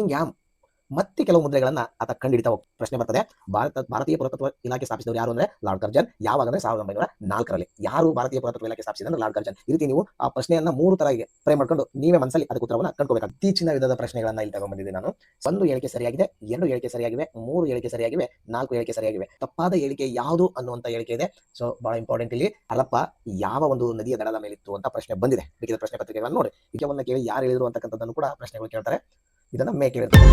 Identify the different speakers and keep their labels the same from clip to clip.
Speaker 1: Cunningham ಮತ್ತೆ ಕೆಲವು ಮುದ್ರೆಗಳನ್ನ ಆತ ಕಂಡಿಡಿತಾ ಪ್ರಶ್ನೆ ಬರ್ತದೆ. ಭಾರತ, ಭಾರತೀಯ ಪುರಾತತ್ವ ಇಲಾಖೆ ಸ್ಥಾಪಿಸಿದವರು ಯಾರು ಅಂದ್ರೆ ಲಾರ್ಡ್ ಕರ್ಜನ್. ಯಾವಾಗ ಅಂದ್ರೆ ಸಾವಿರದ ಒಂಬೈನೂರ ನಾಲ್ಕರಲ್ಲಿ. ಯಾರು ಭಾರತೀಯ ಪುರಾತತ್ವ ಇಲಾಖೆ ಸ್ಥಾಪಿಸಿದ್ರೆ ಲಾರ್ಡ್ ಕರ್ಜನ್. ಈ ರೀತಿ ನೀವು ಆ ಪ್ರಶ್ನೆಯನ್ನ ಮೂರು ತರಗೆ ಫ್ರೇಮ್ ಮಾಡ್ಕೊಂಡು ನೀವೇ ಮನಸ್ಸಲ್ಲಿ ಅದಕ್ಕೆ ಉತ್ತರವನ್ನ ಕಂಡ್ಕೋಬೇಕು ಇತ್ತೀಚಿನ ವಿಧದ ಪ್ರಶ್ನೆಗಳನ್ನ ಇಲ್ಲಿ ತಗೊಂಡಿದ್ದೀನಿ ನಾನು. ಒಂದು ಹೇಳಿಕೆ ಸರಿಯಾಗಿದೆ, ಎರಡು ಹೇಳಿಕೆ ಸರಿಯಾಗಿವೆ, ಮೂರು ಹೇಳಿಕೆ ಸರಿಯಾಗಿವೆ, ನಾಲ್ಕು ಹೇಳಿಕೆ ಸರಿಯಾಗಿವೆ. ತಪ್ಪಾದ ಹೇಳಿಕೆ ಯಾವುದು ಅನ್ನುವಂತ ಹೇಳಿಕೆ ಇದೆ. ಸೊ ಬಹಳ ಇಂಪಾರ್ಟೆಂಟ್ ಇಲ್ಲಿ. ಹರಪ್ಪ ಯಾವ ಒಂದು ನದಿಯ ದಡದ ಮೇಲಿತ್ತು ಅಂತ ಪ್ರಶ್ನೆ ಬಂದಿದೆ. ಬೇಕಿದ ಪ್ರಶ್ನೆ ಪತ್ರಿಕೆಗಳನ್ನು ನೋಡಿ. ಇದನ್ನ ಕೇಳಿ ಯಾರು ಹೇಳಿದ್ರು ಅಂತಕ್ಕಂಥದ್ದನ್ನು ಕೂಡ ಪ್ರಶ್ನೆಗಳು ಕೇಳ್ತಾರೆ. ಇದನ್ನ ಮೇ ಕೇಳಿರ್ತಾರೆ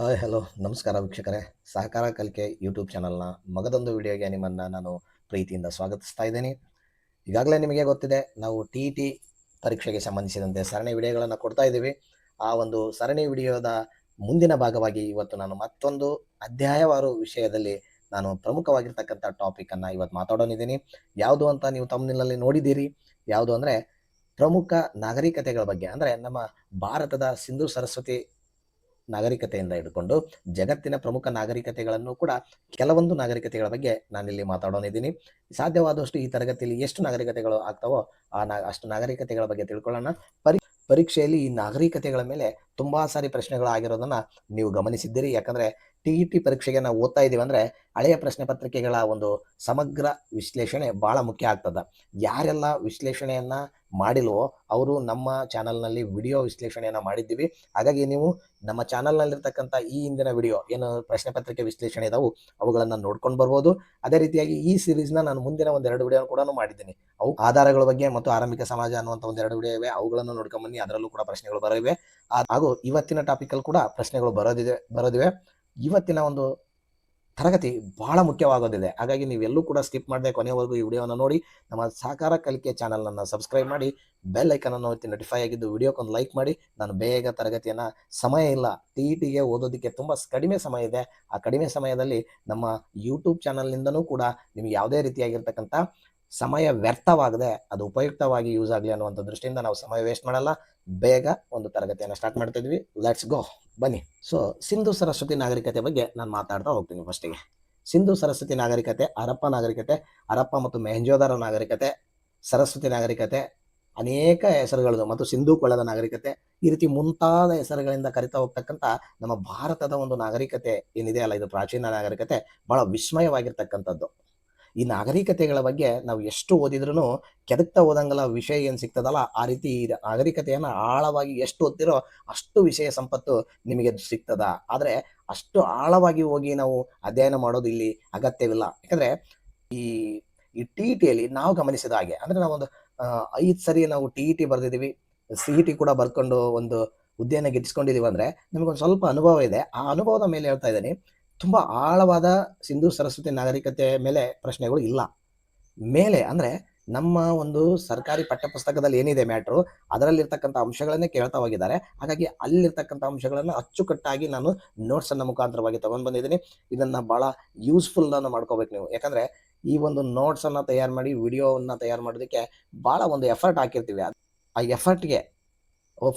Speaker 1: ಹಾಯ್ ಹಲೋ ನಮಸ್ಕಾರ ವೀಕ್ಷಕರೇ. ಸಹಕಾರ ಕಲಿಕೆ ಯೂಟ್ಯೂಬ್ ಚಾನಲ್ನ ಮಗದೊಂದು ವಿಡಿಯೋಗೆ ನಿಮ್ಮನ್ನು ನಾನು ಪ್ರೀತಿಯಿಂದ ಸ್ವಾಗತಿಸ್ತಾ ಇದ್ದೀನಿ. ಈಗಾಗಲೇ ನಿಮಗೆ ಗೊತ್ತಿದೆ, ನಾವು ಟಿ ಟಿ ಪರೀಕ್ಷೆಗೆ ಸಂಬಂಧಿಸಿದಂತೆ ಸರಣಿ ವಿಡಿಯೋಗಳನ್ನು ಕೊಡ್ತಾ ಇದ್ದೀವಿ. ಆ ಒಂದು ಸರಣಿ ವಿಡಿಯೋದ ಮುಂದಿನ ಭಾಗವಾಗಿ ಇವತ್ತು ನಾನು ಮತ್ತೊಂದು ಅಧ್ಯಾಯವಾರು ವಿಷಯದಲ್ಲಿ ನಾನು ಪ್ರಮುಖವಾಗಿರ್ತಕ್ಕಂಥ ಟಾಪಿಕನ್ನು ಇವತ್ತು ಮಾತಾಡೋನಿದ್ದೀನಿ. ಯಾವುದು ಅಂತ ನೀವು ತಮ್ಮನಲ್ಲಿ ನೋಡಿದ್ದೀರಿ. ಯಾವುದು ಅಂದರೆ ಪ್ರಮುಖ ನಾಗರಿಕತೆಗಳ ಬಗ್ಗೆ ಅಂದರೆ ನಮ್ಮ ಭಾರತದ ಸಿಂಧು ಸರಸ್ವತಿ ನಾಗರಿಕತೆಯಿಂದ ಹಿಡ್ಕೊಂಡು ಜಗತ್ತಿನ ಪ್ರಮುಖ ನಾಗರಿಕತೆಗಳನ್ನು ಕೂಡ ಕೆಲವೊಂದು ನಾಗರಿಕತೆಗಳ ಬಗ್ಗೆ ನಾನಿಲ್ಲಿ ಮಾತಾಡೋನಿದ್ದೀನಿ ಸಾಧ್ಯವಾದಷ್ಟು ಈ ತರಗತಿಯಲ್ಲಿ ಎಷ್ಟು ನಾಗರಿಕತೆಗಳು ಆಗ್ತಾವೋ ಆ ನಾ ಅಷ್ಟು ನಾಗರಿಕತೆಗಳ ಬಗ್ಗೆ ತಿಳ್ಕೊಳ್ಳೋಣ. ಪರಿ ಪರೀಕ್ಷೆಯಲ್ಲಿ ಈ ನಾಗರಿಕತೆಗಳ ಮೇಲೆ ತುಂಬಾ ಸಾರಿ ಪ್ರಶ್ನೆಗಳಾಗಿರೋದನ್ನು ನೀವು ಗಮನಿಸಿದ್ದೀರಿ. ಯಾಕಂದ್ರೆ ಟಿ ಇ ಟಿ ಪರೀಕ್ಷೆಗೆ ನಾವು ಓದ್ತಾ ಇದ್ದೀವಿ ಅಂದರೆ ಹಳೆಯ ಪ್ರಶ್ನೆ ಪತ್ರಿಕೆಗಳ ಒಂದು ಸಮಗ್ರ ವಿಶ್ಲೇಷಣೆ ಬಹಳ ಮುಖ್ಯ ಆಗ್ತದ. ಯಾರೆಲ್ಲ ವಿಶ್ಲೇಷಣೆಯನ್ನ ಮಾಡಿಲ್ವೋ, ಅವರು ನಮ್ಮ ಚಾನಲ್ನಲ್ಲಿ ವಿಡಿಯೋ ವಿಶ್ಲೇಷಣೆಯನ್ನು ಮಾಡಿದ್ದೀವಿ. ಹಾಗಾಗಿ ನೀವು ನಮ್ಮ ಚಾನಲ್ನಲ್ಲಿರ್ತಕ್ಕಂಥ ಈ ಹಿಂದಿನ ವಿಡಿಯೋ, ಏನು ಪ್ರಶ್ನೆ ಪತ್ರಿಕೆ ವಿಶ್ಲೇಷಣೆ ಇದಾವು, ಅವುಗಳನ್ನು ನೋಡ್ಕೊಂಡು ಬರ್ಬೋದು. ಅದೇ ರೀತಿಯಾಗಿ ಈ ಸೀರೀಸ್ನ ನಾನು ಮುಂದಿನ ಒಂದೆರಡು ವಿಡಿಯೋ ಕೂಡ ಮಾಡಿದ್ದೀನಿ. ಅವು ಆಧಾರಗಳ ಬಗ್ಗೆ ಮತ್ತು ಆರಂಭಿಕ ಸಮಾಜ ಅನ್ನುವಂಥ ಒಂದೆರಡು ವಿಡಿಯೋ ಇವೆ. ಅವುಗಳನ್ನು ನೋಡ್ಕೊಂಡು ಬನ್ನಿ, ಅದರಲ್ಲೂ ಕೂಡ ಪ್ರಶ್ನೆಗಳು ಬರಲಿವೆ ಹಾಗೂ ಇವತ್ತಿನ ಟಾಪಿಕಲ್ಲಿ ಕೂಡ ಪ್ರಶ್ನೆಗಳು ಬರೋದಿದೆ, ಬರೋದಿವೆ. ಇವತ್ತಿನ ಒಂದು ತರಗತಿ ಬಹಳ ಮುಖ್ಯವಾಗೋದಿದೆ. ಹಾಗಾಗಿ ನೀವೆಲ್ಲೂ ಕೂಡ ಸ್ಕಿಪ್ ಮಾಡದೆ ಕೊನೆಯವರೆಗೂ ಈ ವಿಡಿಯೋನ ನೋಡಿ, ನಮ್ಮ ಸಹಕಾರ ಕಲಿಕೆ ಚಾನಲನ್ನು ಸಬ್ಸ್ಕ್ರೈಬ್ ಮಾಡಿ, ಬೆಲ್ ಐಕನ್ ಅನ್ನು ಒತ್ತಿ ನೋಟಿಫೈ ಆಗಿದ್ದು ವಿಡಿಯೋಕ್ಕೊಂದು ಲೈಕ್ ಮಾಡಿ. ನಾನು ಬೇಗ ತರಗತಿಯನ್ನು ಸಮಯ ಇಲ್ಲ, ಟಿ ಇ ಟಿಗೆ ಓದೋದಕ್ಕೆ ತುಂಬ ಕಡಿಮೆ ಸಮಯ ಇದೆ. ಆ ಕಡಿಮೆ ಸಮಯದಲ್ಲಿ ನಮ್ಮ ಯೂಟ್ಯೂಬ್ ಚಾನಲ್ನಿಂದನೂ ಕೂಡ ನಿಮ್ಗೆ ಯಾವುದೇ ರೀತಿಯಾಗಿರ್ತಕ್ಕಂಥ ಸಮಯ ವ್ಯರ್ಥವಾಗದೆ ಅದು ಉಪಯುಕ್ತವಾಗಿ ಯೂಸ್ ಆಗಲಿ ಅನ್ನುವಂಥ ದೃಷ್ಟಿಯಿಂದ ನಾವು ಸಮಯ ವೇಸ್ಟ್ ಮಾಡಲ್ಲ. ಬೇಗ ಒಂದು ತರಗತಿಯನ್ನು ಸ್ಟಾರ್ಟ್ ಮಾಡ್ತಾ ಇದ್ವಿ ಲೆಟ್ಸ್ ಗೋ ಬನ್ನಿ. ಸೊ ಸಿಂಧು ಸರಸ್ವತಿ ನಾಗರಿಕತೆ ಬಗ್ಗೆ ನಾನು ಮಾತಾಡ್ತಾ ಹೋಗ್ತೀನಿ ಫಸ್ಟಿಗೆ ಸಿಂಧು ಸರಸ್ವತಿ ನಾಗರಿಕತೆ, ಹರಪ್ಪ ನಾಗರಿಕತೆ, ಹರಪ್ಪ ಮತ್ತು ಮೆಹಂಜೋದಾರ ನಾಗರಿಕತೆ, ಸರಸ್ವತಿ ನಾಗರಿಕತೆ, ಅನೇಕ ಹೆಸರುಗಳು ಮತ್ತು ಸಿಂಧು ಕೊಳ್ಳದ ನಾಗರಿಕತೆ, ಈ ರೀತಿ ಮುಂತಾದ ಹೆಸರುಗಳಿಂದ ಕರಿತಾ ಹೋಗ್ತಕ್ಕಂಥ ನಮ್ಮ ಭಾರತದ ಒಂದು ನಾಗರಿಕತೆ ಏನಿದೆ ಅಲ್ಲ, ಇದು ಪ್ರಾಚೀನ ನಾಗರಿಕತೆ, ಬಹಳ ವಿಸ್ಮಯವಾಗಿರ್ತಕ್ಕಂಥದ್ದು. ಈ ನಾಗರಿಕತೆಗಳ ಬಗ್ಗೆ ನಾವು ಎಷ್ಟು ಓದಿದ್ರು ಕೆದಕ್ತಾ ಓದಂಗಲ್ಲ ವಿಷಯ ಏನು ಸಿಗ್ತದಲ್ಲ, ಆ ರೀತಿ ನಾಗರಿಕತೆಯನ್ನು ಆಳವಾಗಿ ಎಷ್ಟು ಓದ್ತಿರೋ ಅಷ್ಟು ವಿಷಯ ಸಂಪತ್ತು ನಿಮಗೆ ಸಿಗ್ತದ. ಆದರೆ ಅಷ್ಟು ಆಳವಾಗಿ ಹೋಗಿ ನಾವು ಅಧ್ಯಯನ ಮಾಡೋದು ಇಲ್ಲಿ ಅಗತ್ಯವಿಲ್ಲ. ಯಾಕಂದರೆ ಈ ಈ ಟಿ ಟಿಯಲ್ಲಿ ನಾವು ಗಮನಿಸಿದ ಹಾಗೆ, ಅಂದ್ರೆ ನಾವೊಂದು ಐದು ಐದ್ ಸರಿ ನಾವು ಟಿ ಟಿ ಬರೆದಿದ್ದೀವಿ, ಸಿ ಟಿ ಕೂಡ ಬರ್ಕೊಂಡು ಒಂದು ಹುದ್ದೆಯನ್ನು ಗಿಟ್ಟಿಸ್ಕೊಂಡಿದೀವಿ ಅಂದ್ರೆ ನಮಗೊಂದು ಸ್ವಲ್ಪ ಅನುಭವ ಇದೆ. ಆ ಅನುಭವದ ಮೇಲೆ ಹೇಳ್ತಾ ಇದ್ದೀನಿ. ತುಂಬಾ ಆಳವಾದ ಸಿಂಧು ಸರಸ್ವತಿ ನಾಗರಿಕತೆ ಮೇಲೆ ಪ್ರಶ್ನೆಗಳು ಇಲ್ಲ. ಮೇಲೆ ಅಂದ್ರೆ ನಮ್ಮ ಒಂದು ಸರ್ಕಾರಿ ಪಠ್ಯಪುಸ್ತಕದಲ್ಲಿ ಏನಿದೆ ಮ್ಯಾಟ್ರು, ಅದರಲ್ಲಿರ್ತಕ್ಕಂಥ ಅಂಶಗಳನ್ನೇ ಕೇಳ್ತಾ ಹೋಗಿದ್ದಾರೆ. ಹಾಗಾಗಿ ಅಲ್ಲಿರ್ತಕ್ಕಂಥ ಅಂಶಗಳನ್ನ ಅಚ್ಚುಕಟ್ಟಾಗಿ ನಾನು ನೋಟ್ಸ್ ಅನ್ನ ಮುಖಾಂತರವಾಗಿ ತಗೊಂಡ್ ಬಂದಿದ್ದೀನಿ. ಇದನ್ನ ಬಹಳ ಯೂಸ್ಫುಲ್ ನಾನು ಮಾಡ್ಕೋಬೇಕು ನೀವು. ಯಾಕಂದ್ರೆ ಈ ಒಂದು ನೋಟ್ಸ್ ಅನ್ನ ತಯಾರು ಮಾಡಿ, ವಿಡಿಯೋವನ್ನು ತಯಾರು ಮಾಡೋದಕ್ಕೆ ಬಹಳ ಒಂದು ಎಫರ್ಟ್ ಹಾಕಿರ್ತೀವಿ. ಆ ಎಫರ್ಟ್ಗೆ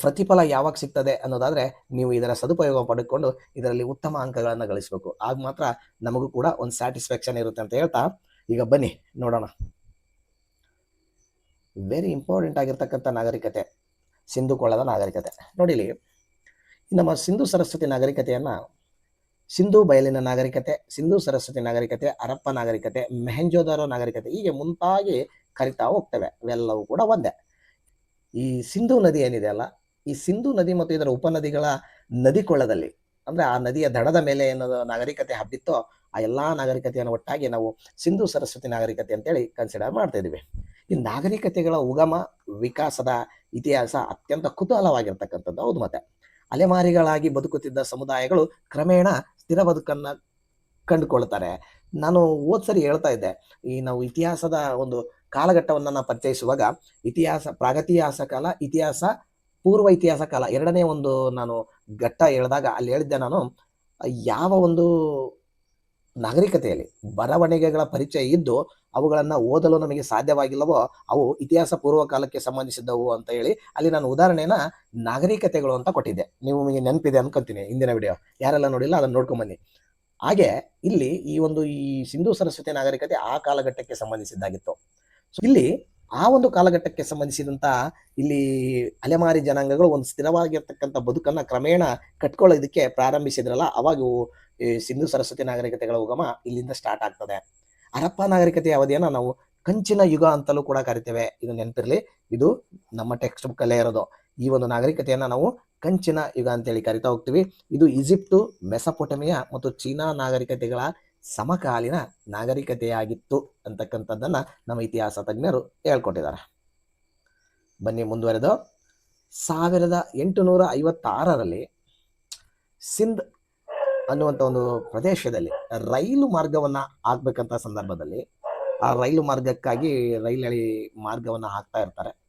Speaker 1: ಪ್ರತಿಫಲ ಯಾವಾಗ ಸಿಗ್ತದೆ ಅನ್ನೋದಾದ್ರೆ ನೀವು ಇದರ ಸದುಪಯೋಗ ಪಡೆದುಕೊಂಡು ಇದರಲ್ಲಿ ಉತ್ತಮ ಅಂಕಗಳನ್ನು ಗಳಿಸಬೇಕು. ಆಗ ಮಾತ್ರ ನಮಗೂ ಕೂಡ ಒಂದು ಸ್ಯಾಟಿಸ್ಫ್ಯಾಕ್ಷನ್ ಇರುತ್ತೆ ಅಂತ ಹೇಳ್ತಾ ಈಗ ಬನ್ನಿ, ನೋಡೋಣ. ವೆರಿ ಇಂಪಾರ್ಟೆಂಟ್ ಆಗಿರ್ತಕ್ಕಂಥ ನಾಗರಿಕತೆ ಸಿಂಧು ಕೊಳ್ಳದ ನಾಗರಿಕತೆ. ನೋಡಿಲಿ ನಮ್ಮ ಸಿಂಧು ಸರಸ್ವತಿ ನಾಗರಿಕತೆಯನ್ನ ಸಿಂಧು ಬಯಲಿನ ನಾಗರಿಕತೆ, ಸಿಂಧು ಸರಸ್ವತಿ ನಾಗರಿಕತೆ, ಅರಪ್ಪ ನಾಗರಿಕತೆ, ಮೆಹೆಂಜೋದಾರೋ ನಾಗರಿಕತೆ ಹೀಗೆ ಮುಂತಾಗಿ ಕರಿತಾ ಹೋಗ್ತವೆ. ಇವೆಲ್ಲವೂ ಕೂಡ ಒಂದೇ. ಈ ಸಿಂಧು ನದಿ ಏನಿದೆ ಅಲ್ಲ, ಈ ಸಿಂಧು ನದಿ ಮತ್ತು ಇದರ ಉಪನದಿಗಳ ನದಿ ಕೊಳ್ಳದಲ್ಲಿ ಅಂದ್ರೆ ಆ ನದಿಯ ದಡದ ಮೇಲೆ ಏನದು ನಾಗರಿಕತೆ ಹಬ್ಬಿತ್ತೋ, ಆ ಎಲ್ಲಾ ನಾಗರಿಕತೆಯನ್ನು ಒಟ್ಟಾಗಿ ನಾವು ಸಿಂಧು ಸರಸ್ವತಿ ನಾಗರಿಕತೆ ಅಂತೇಳಿ ಕನ್ಸಿಡರ್ ಮಾಡ್ತಾ ಇದೀವಿ ಈ ನಾಗರಿಕತೆಗಳ ಉಗಮ ವಿಕಾಸದ ಇತಿಹಾಸ ಅತ್ಯಂತ ಕುತೂಹಲವಾಗಿರ್ತಕ್ಕಂಥದ್ದು, ಹೌದು ಮತ್ತೆ. ಅಲೆಮಾರಿಗಳಾಗಿ ಬದುಕುತ್ತಿದ್ದ ಸಮುದಾಯಗಳು ಕ್ರಮೇಣ ಸ್ಥಿರ ಬದುಕನ್ನ ಕಂಡುಕೊಳ್ತಾರೆ. ನಾನು ಹೋದ್ ಸರಿ ಹೇಳ್ತಾ ಇದ್ದೆ, ಈ ನಾವು ಇತಿಹಾಸದ ಒಂದು ಕಾಲಘಟ್ಟವನ್ನ ನಾವು ಪರಿಚಯಿಸುವಾಗ ಇತಿಹಾಸ, ಪ್ರಾಗತಿಹಾಸ ಕಾಲ, ಇತಿಹಾಸ, ಪೂರ್ವ ಇತಿಹಾಸ ಕಾಲ ಎರಡನೇ ಒಂದು ನಾನು ಘಟ್ಟ ಹೇಳಿದಾಗ ಅಲ್ಲಿ ಹೇಳಿದ್ದೆ ನಾನು, ಯಾವ ಒಂದು ನಾಗರಿಕತೆಯಲ್ಲಿ ಬರವಣಿಗೆಗಳ ಪರಿಚಯ ಇದ್ದು ಅವುಗಳನ್ನು ಓದಲು ನಮಗೆ ಸಾಧ್ಯವಾಗಿಲ್ಲವೋ ಅವು ಇತಿಹಾಸ ಪೂರ್ವ ಕಾಲಕ್ಕೆ ಸಂಬಂಧಿಸಿದ್ದವು ಅಂತ ಹೇಳಿ ಅಲ್ಲಿ ನಾನು ಉದಾಹರಣೆನ ನಾಗರಿಕತೆಗಳು ಅಂತ ಕೊಟ್ಟಿದ್ದೆ. ನೀವು ನಿಮಗೆ ನೆನಪಿದೆ ಅನ್ಕೊಂತೀನಿ ಹಿಂದಿನ ವಿಡಿಯೋ ಯಾರೆಲ್ಲ ನೋಡಿಲ್ಲ ಅದನ್ನ ನೋಡ್ಕೊಂಬನ್ನಿ ಹಾಗೆ ಇಲ್ಲಿ ಈ ಒಂದು ಈ ಸಿಂಧು ಸರಸ್ವತಿ ನಾಗರಿಕತೆ ಆ ಕಾಲಘಟ್ಟಕ್ಕೆ ಸಂಬಂಧಿಸಿದ್ದಾಗಿತ್ತು. ಇಲ್ಲಿ ಆ ಒಂದು ಕಾಲಘಟ್ಟಕ್ಕೆ ಸಂಬಂಧಿಸಿದಂತ ಇಲ್ಲಿ ಅಲೆಮಾರಿ ಜನಾಂಗಗಳು ಒಂದು ಸ್ಥಿರವಾಗಿರ್ತಕ್ಕಂಥ ಬದುಕನ್ನ ಕ್ರಮೇಣ ಕಟ್ಕೊಳ್ಳೋದಕ್ಕೆ ಪ್ರಾರಂಭಿಸಿದ್ರಲ್ಲ, ಅವಾಗ ಸಿಂಧು ಸರಸ್ವತಿ ನಾಗರಿಕತೆಗಳ ಉಗಮ ಇಲ್ಲಿಂದ ಸ್ಟಾರ್ಟ್ ಆಗ್ತದೆ. ಹರಪ್ಪ ನಾಗರಿಕತೆಯ ಅವಧಿಯನ್ನ ನಾವು ಕಂಚಿನ ಯುಗ ಅಂತಲೂ ಕೂಡ ಕರಿತೇವೆ. ಇದು ನೆನಪಿರ್ಲಿ. ಇದು ನಮ್ಮ ಟೆಕ್ಸ್ಟ್ ಬುಕ್ ಅಲ್ಲೇ ಇರೋದು. ಈ ಒಂದು ನಾಗರಿಕತೆಯನ್ನ ನಾವು ಕಂಚಿನ ಯುಗ ಅಂತೇಳಿ ಕರಿತಾ ಹೋಗ್ತೀವಿ. ಇದು ಈಜಿಪ್ಟು, ಮೆಸಪೊಟಮಿಯಾ ಮತ್ತು ಚೀನಾ ನಾಗರಿಕತೆಗಳ ಸಮಕಾಲೀನ ನಾಗರಿಕತೆಯಾಗಿತ್ತು ಅಂತಕ್ಕಂಥದ್ದನ್ನು ನಮ್ಮ ಇತಿಹಾಸ ತಜ್ಞರು ಹೇಳ್ಕೊಟ್ಟಿದ್ದಾರೆ. ಬನ್ನಿ ಮುಂದುವರೆದು. ಸಾವಿರದ ಎಂಟುನೂರ ಐವತ್ತಾರರಲ್ಲಿ ಸಿಂಧ್ ಅನ್ನುವಂಥ ಒಂದು ಪ್ರದೇಶದಲ್ಲಿ ರೈಲು ಮಾರ್ಗವನ್ನು ಹಾಕ್ಬೇಕಂತ ಸಂದರ್ಭದಲ್ಲಿ ಆ ರೈಲು ಮಾರ್ಗಕ್ಕಾಗಿ ರೈಲು ಮಾರ್ಗವನ್ನ ಹಾಕ್ತಾ ಇರ್ತಾರೆ.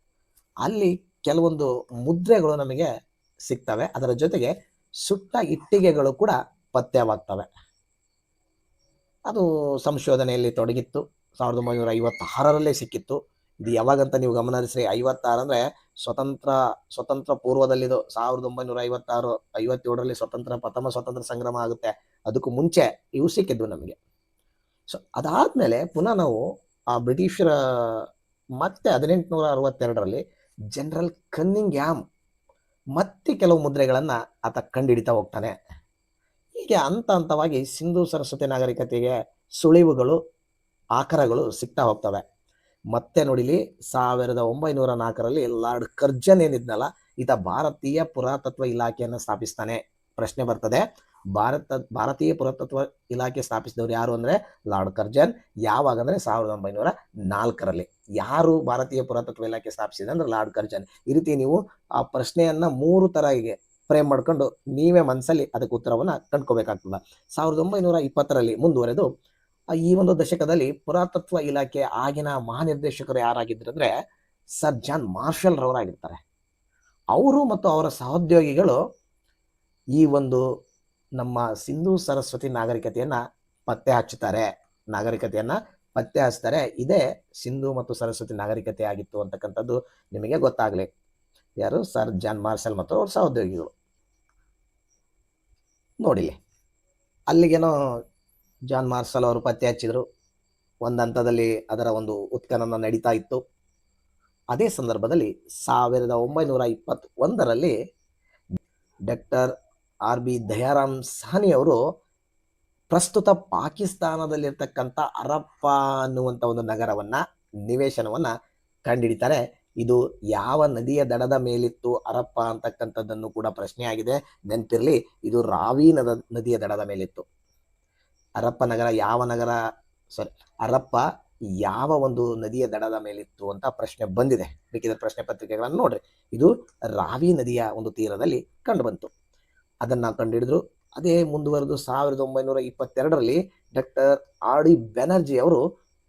Speaker 1: ಅಲ್ಲಿ ಕೆಲವೊಂದು ಮುದ್ರೆಗಳು ನಮಗೆ ಸಿಗ್ತವೆ. ಅದರ ಜೊತೆಗೆ ಸುಟ್ಟ ಇಟ್ಟಿಗೆಗಳು ಕೂಡ ಪತ್ತೆವಾಗ್ತವೆ ಅದು ಸಂಶೋಧನೆಯಲ್ಲಿ ತೊಡಗಿತ್ತು. ಸಾವಿರದ ಒಂಬೈನೂರ ಐವತ್ತಾರರಲ್ಲೇ ಸಿಕ್ಕಿತ್ತು. ಇದು ಯಾವಾಗಂತ ನೀವು ಗಮನಿಸ್ರಿ ಐವತ್ತಾರು ಅಂದ್ರೆ ಸ್ವತಂತ್ರ ಸ್ವತಂತ್ರ ಪೂರ್ವದಲ್ಲಿದು. ಸಾವಿರದ ಒಂಬೈನೂರ ಐವತ್ತಾರು ಐವತ್ತೇಳರಲ್ಲಿ ಸ್ವತಂತ್ರ, ಪ್ರಥಮ ಸ್ವತಂತ್ರ ಸಂಗ್ರಮ ಆಗುತ್ತೆ. ಅದಕ್ಕೂ ಮುಂಚೆ ಇವು ಸಿಕ್ಕಿದ್ವು ನಮಗೆ. ಸೊ ಅದಾದ್ಮೇಲೆ ಪುನಃ ನಾವು ಆ ಬ್ರಿಟಿಷರ ಮತ್ತೆ ಹದಿನೆಂಟುನೂರ ಅರವತ್ತೆರಡರಲ್ಲಿ ಜನರಲ್ ಕನ್ನಿಂಗ್ ಯಾಮ್ ಮತ್ತೆ ಕೆಲವು ಮುದ್ರೆಗಳನ್ನು ಆತ ಕಂಡುಹಿಡಿತಾ ಹೋಗ್ತಾನೆ. ಹೀಗೆ ಹಂತ ಹಂತವಾಗಿ ಸಿಂಧೂ ಸರಸ್ವತಿ ನಾಗರಿಕತೆಗೆ ಸುಳಿವುಗಳು, ಆಕರಗಳು ಸಿಗ್ತಾ ಹೋಗ್ತವೆ. ಮತ್ತೆ ನೋಡಿಲಿ ಸಾವಿರದ ಒಂಬೈನೂರ ನಾಲ್ಕರಲ್ಲಿ ಲಾರ್ಡ್ ಕರ್ಜನ್ ಏನಿದ್ನಲ್ಲ, ಈತ ಭಾರತೀಯ ಪುರಾತತ್ವ ಇಲಾಖೆಯನ್ನು ಸ್ಥಾಪಿಸ್ತಾನೆ. ಪ್ರಶ್ನೆ ಬರ್ತದೆ, ಭಾರತ, ಭಾರತೀಯ ಪುರಾತತ್ವ ಇಲಾಖೆ ಸ್ಥಾಪಿಸಿದವರು ಯಾರು ಅಂದ್ರೆ ಲಾರ್ಡ್ ಕರ್ಜನ್, ಯಾವಾಗ ಅಂದ್ರೆ ಸಾವಿರದ ಒಂಬೈನೂರ ನಾಲ್ಕರಲ್ಲಿ. ಯಾರು ಭಾರತೀಯ ಪುರಾತತ್ವ ಇಲಾಖೆ ಸ್ಥಾಪಿಸಿದೆ ಅಂದ್ರೆ ಲಾರ್ಡ್ ಕರ್ಜನ್. ಈ ರೀತಿ ನೀವು ಆ ಪ್ರಶ್ನೆಯನ್ನ ಮೂರು ತರ ಹೀಗೆ ಫ್ರೇಮ್ ಮಾಡ್ಕೊಂಡು ನೀವೇ ಮನಸ್ಸಲ್ಲಿ ಅದಕ್ಕೆ ಉತ್ತರವನ್ನು ಕಂಡ್ಕೋಬೇಕಾಗ್ತದೆ. ಸಾವಿರದ ಒಂಬೈನೂರ ಇಪ್ಪತ್ತರಲ್ಲಿ ಮುಂದುವರೆದು ಈ ಒಂದು ದಶಕದಲ್ಲಿ ಪುರಾತತ್ವ ಇಲಾಖೆ ಆಗಿನ ಮಹಾನಿರ್ದೇಶಕರು ಯಾರಾಗಿದ್ರು ಅಂದರೆ ಸರ್ ಜಾನ್ ಮಾರ್ಷಲ್ ರವರಾಗಿರ್ತಾರೆ. ಅವರು ಮತ್ತು ಅವರ ಸಹೋದ್ಯೋಗಿಗಳು ಈ ಒಂದು ನಮ್ಮ ಸಿಂಧೂ ಸರಸ್ವತಿ ನಾಗರಿಕತೆಯನ್ನು ಪತ್ತೆ ಹಚ್ಚುತ್ತಾರೆ. ನಾಗರಿಕತೆಯನ್ನು ಪತ್ತೆ ಹಚ್ತಾರೆ. ಇದೇ ಸಿಂಧು ಮತ್ತು ಸರಸ್ವತಿ ನಾಗರಿಕತೆ ಆಗಿತ್ತು ಅಂತಕ್ಕಂಥದ್ದು ನಿಮಗೆ ಗೊತ್ತಾಗಲಿ. ಯಾರು? ಸರ್ ಜಾನ್ ಮಾರ್ಷಲ್ ಮತ್ತು ಅವ್ರ ಸಹೋದ್ಯೋಗಿಗಳು. ನೋಡಿಲಿ. ಅಲ್ಲಿಗೇನೋ ಜಾನ್ ಮಾರ್ಸಲ್ ಅವರು ಪತ್ತೆ ಹಚ್ಚಿದ್ರು. ಒಂದು ಹಂತದಲ್ಲಿ ಅದರ ಒಂದು ಉತ್ಖನನ ನಡೀತಾ ಇತ್ತು. ಅದೇ ಸಂದರ್ಭದಲ್ಲಿ ಸಾವಿರದ ಒಂಬೈನೂರ ಇಪ್ಪತ್ತೊಂದರಲ್ಲಿ doctor R B Dayaram Sahni ಅವರು ಪ್ರಸ್ತುತ ಪಾಕಿಸ್ತಾನದಲ್ಲಿರ್ತಕ್ಕಂಥ ಅರಪ್ಪ ಅನ್ನುವಂಥ ಒಂದು ನಗರವನ್ನು, ನಿವೇಶನವನ್ನು ಕಂಡುಹಿಡಿತಾರೆ ಇದು ಯಾವ ನದಿಯ ದಡದ ಮೇಲಿತ್ತು ಅರಪ್ಪ ಅಂತಕ್ಕಂಥದ್ದನ್ನು ಕೂಡ ಪ್ರಶ್ನೆ ಆಗಿದೆ ನೆನಪಿರಲಿ, ಇದು ರಾವಿ ನದ, ನದಿಯ ದಡದ ಮೇಲಿತ್ತು. ಅರಪ್ಪ ನಗರ ಯಾವ ನಗರ ಸಾರಿ ಅರಪ್ಪ ಯಾವ ಒಂದು ನದಿಯ ದಡದ ಮೇಲಿತ್ತು ಅಂತ ಪ್ರಶ್ನೆ ಬಂದಿದೆ. ಬೇಕಿದ್ರೆ ಪ್ರಶ್ನೆ ಪತ್ರಿಕೆಗಳನ್ನು ನೋಡ್ರಿ. ಇದು ರಾವಿ ನದಿಯ ಒಂದು ತೀರದಲ್ಲಿ ಕಂಡುಬಂತು. ಅದನ್ನು ಕಂಡುಹಿಡಿದ್ರು ಅದೇ ಮುಂದುವರೆದು ಸಾವಿರದ ಒಂಬೈನೂರ ಇಪ್ಪತ್ತೆರಡರಲ್ಲಿ ಡಾಕ್ಟರ್ ಆರ್ ಡಿ ಬ್ಯಾನರ್ಜಿ ಅವರು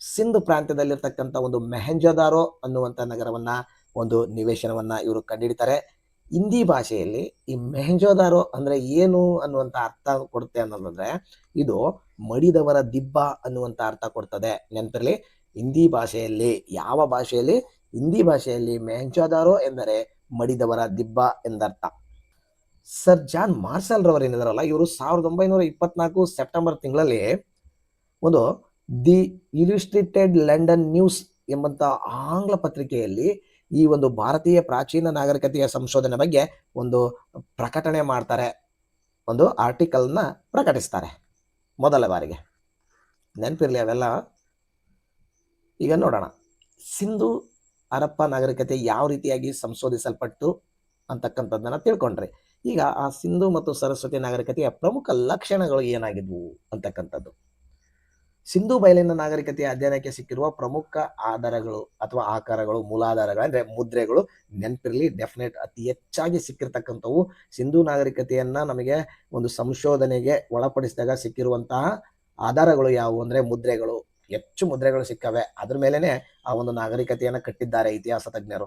Speaker 1: ಸಿಂಧ್ ಪ್ರಾಂತ್ಯದಲ್ಲಿರ್ತಕ್ಕಂಥ ಒಂದು ಮೆಹೆಂಜದಾರೋ ಅನ್ನುವಂಥ ನಗರವನ್ನ, ಒಂದು ನಿವೇಶನವನ್ನ ಇವರು ಕಂಡುಹಿಡಿತಾರೆ ಹಿಂದಿ ಭಾಷೆಯಲ್ಲಿ ಈ ಮೆಹಂಜೋದಾರೋ ಅಂದ್ರೆ ಏನು ಅನ್ನುವಂಥ ಅರ್ಥ ಕೊಡುತ್ತೆ ಅನ್ನೋದಂದ್ರೆ, ಇದು ಮಡಿದವರ ದಿಬ್ಬ ಅನ್ನುವಂಥ ಅರ್ಥ ಕೊಡ್ತದೆ. ನೆನಪಿರಲಿ, ಹಿಂದಿ ಭಾಷೆಯಲ್ಲಿ, ಯಾವ ಭಾಷೆಯಲ್ಲಿ? ಹಿಂದಿ ಭಾಷೆಯಲ್ಲಿ ಮೆಹಂಜೋದಾರೋ ಎಂದರೆ ಮಡಿದವರ ದಿಬ್ಬ ಎಂದರ್ಥ. ಸರ್ ಜಾನ್ ಮಾರ್ಸಲ್ ರವರು ಏನಿದಾರಲ್ಲ ಇವರು ಸಾವಿರದ ಒಂಬೈನೂರ ಇಪ್ಪತ್ನಾಲ್ಕು ಸೆಪ್ಟೆಂಬರ್ ತಿಂಗಳಲ್ಲಿ ಒಂದು ದಿ ಇಲಿಸ್ಟ್ರೇಟೆಡ್ ಲಂಡನ್ ನ್ಯೂಸ್ ಎಂಬಂತ ಆಂಗ್ಲ ಪತ್ರಿಕೆಯಲ್ಲಿ ಈ ಒಂದು ಭಾರತೀಯ ಪ್ರಾಚೀನ ನಾಗರಿಕತೆಯ ಸಂಶೋಧನೆ ಬಗ್ಗೆ ಒಂದು ಪ್ರಕಟಣೆ ಮಾಡ್ತಾರೆ. ಒಂದು ಆರ್ಟಿಕಲ್ನ ಪ್ರಕಟಿಸ್ತಾರೆ ಮೊದಲ ಬಾರಿಗೆ. ನೆನಪಿರ್ಲಿ ಅವೆಲ್ಲ? ಈಗ ನೋಡೋಣ. ಸಿಂಧು ಹರಪ್ಪ ನಾಗರಿಕತೆ ಯಾವ ರೀತಿಯಾಗಿ ಸಂಶೋಧಿಸಲ್ಪಟ್ಟು ಅಂತಕ್ಕಂಥದ್ದನ್ನ ತಿಳ್ಕೊಂಡ್ರಿ. ಈಗ ಆ ಸಿಂಧು ಮತ್ತು ಸರಸ್ವತಿ ನಾಗರಿಕತೆಯ ಪ್ರಮುಖ ಲಕ್ಷಣಗಳು ಏನಾಗಿದ್ವು ಅಂತಕ್ಕಂಥದ್ದು? ಸಿಂಧು ಬಯಲಿನ ನಾಗರಿಕತೆಯ ಅಧ್ಯಯನಕ್ಕೆ ಸಿಕ್ಕಿರುವ ಪ್ರಮುಖ ಆಧಾರಗಳು ಅಥವಾ ಆಕಾರಗಳು, ಮೂಲಾಧಾರಗಳು ಅಂದ್ರೆ ಮುದ್ರೆಗಳು ನೆನಪಿರಲಿ ಡೆಫಿನೆಟ್ ಅತಿ ಹೆಚ್ಚಾಗಿ ಸಿಕ್ಕಿರ್ತಕ್ಕಂಥವು ಸಿಂಧೂ ನಾಗರಿಕತೆಯನ್ನ ನಮಗೆ ಒಂದು ಸಂಶೋಧನೆಗೆ ಒಳಪಡಿಸಿದಾಗ ಸಿಕ್ಕಿರುವಂತಹ ಆಧಾರಗಳು ಯಾವುವು ಅಂದ್ರೆ ಮುದ್ರೆಗಳು. ಹೆಚ್ಚು ಮುದ್ರೆಗಳು ಸಿಕ್ಕವೆ. ಅದ್ರ ಮೇಲೆನೆ ಆ ಒಂದು ನಾಗರಿಕತೆಯನ್ನ ಕಟ್ಟಿದ್ದಾರೆ ಇತಿಹಾಸ ತಜ್ಞರು.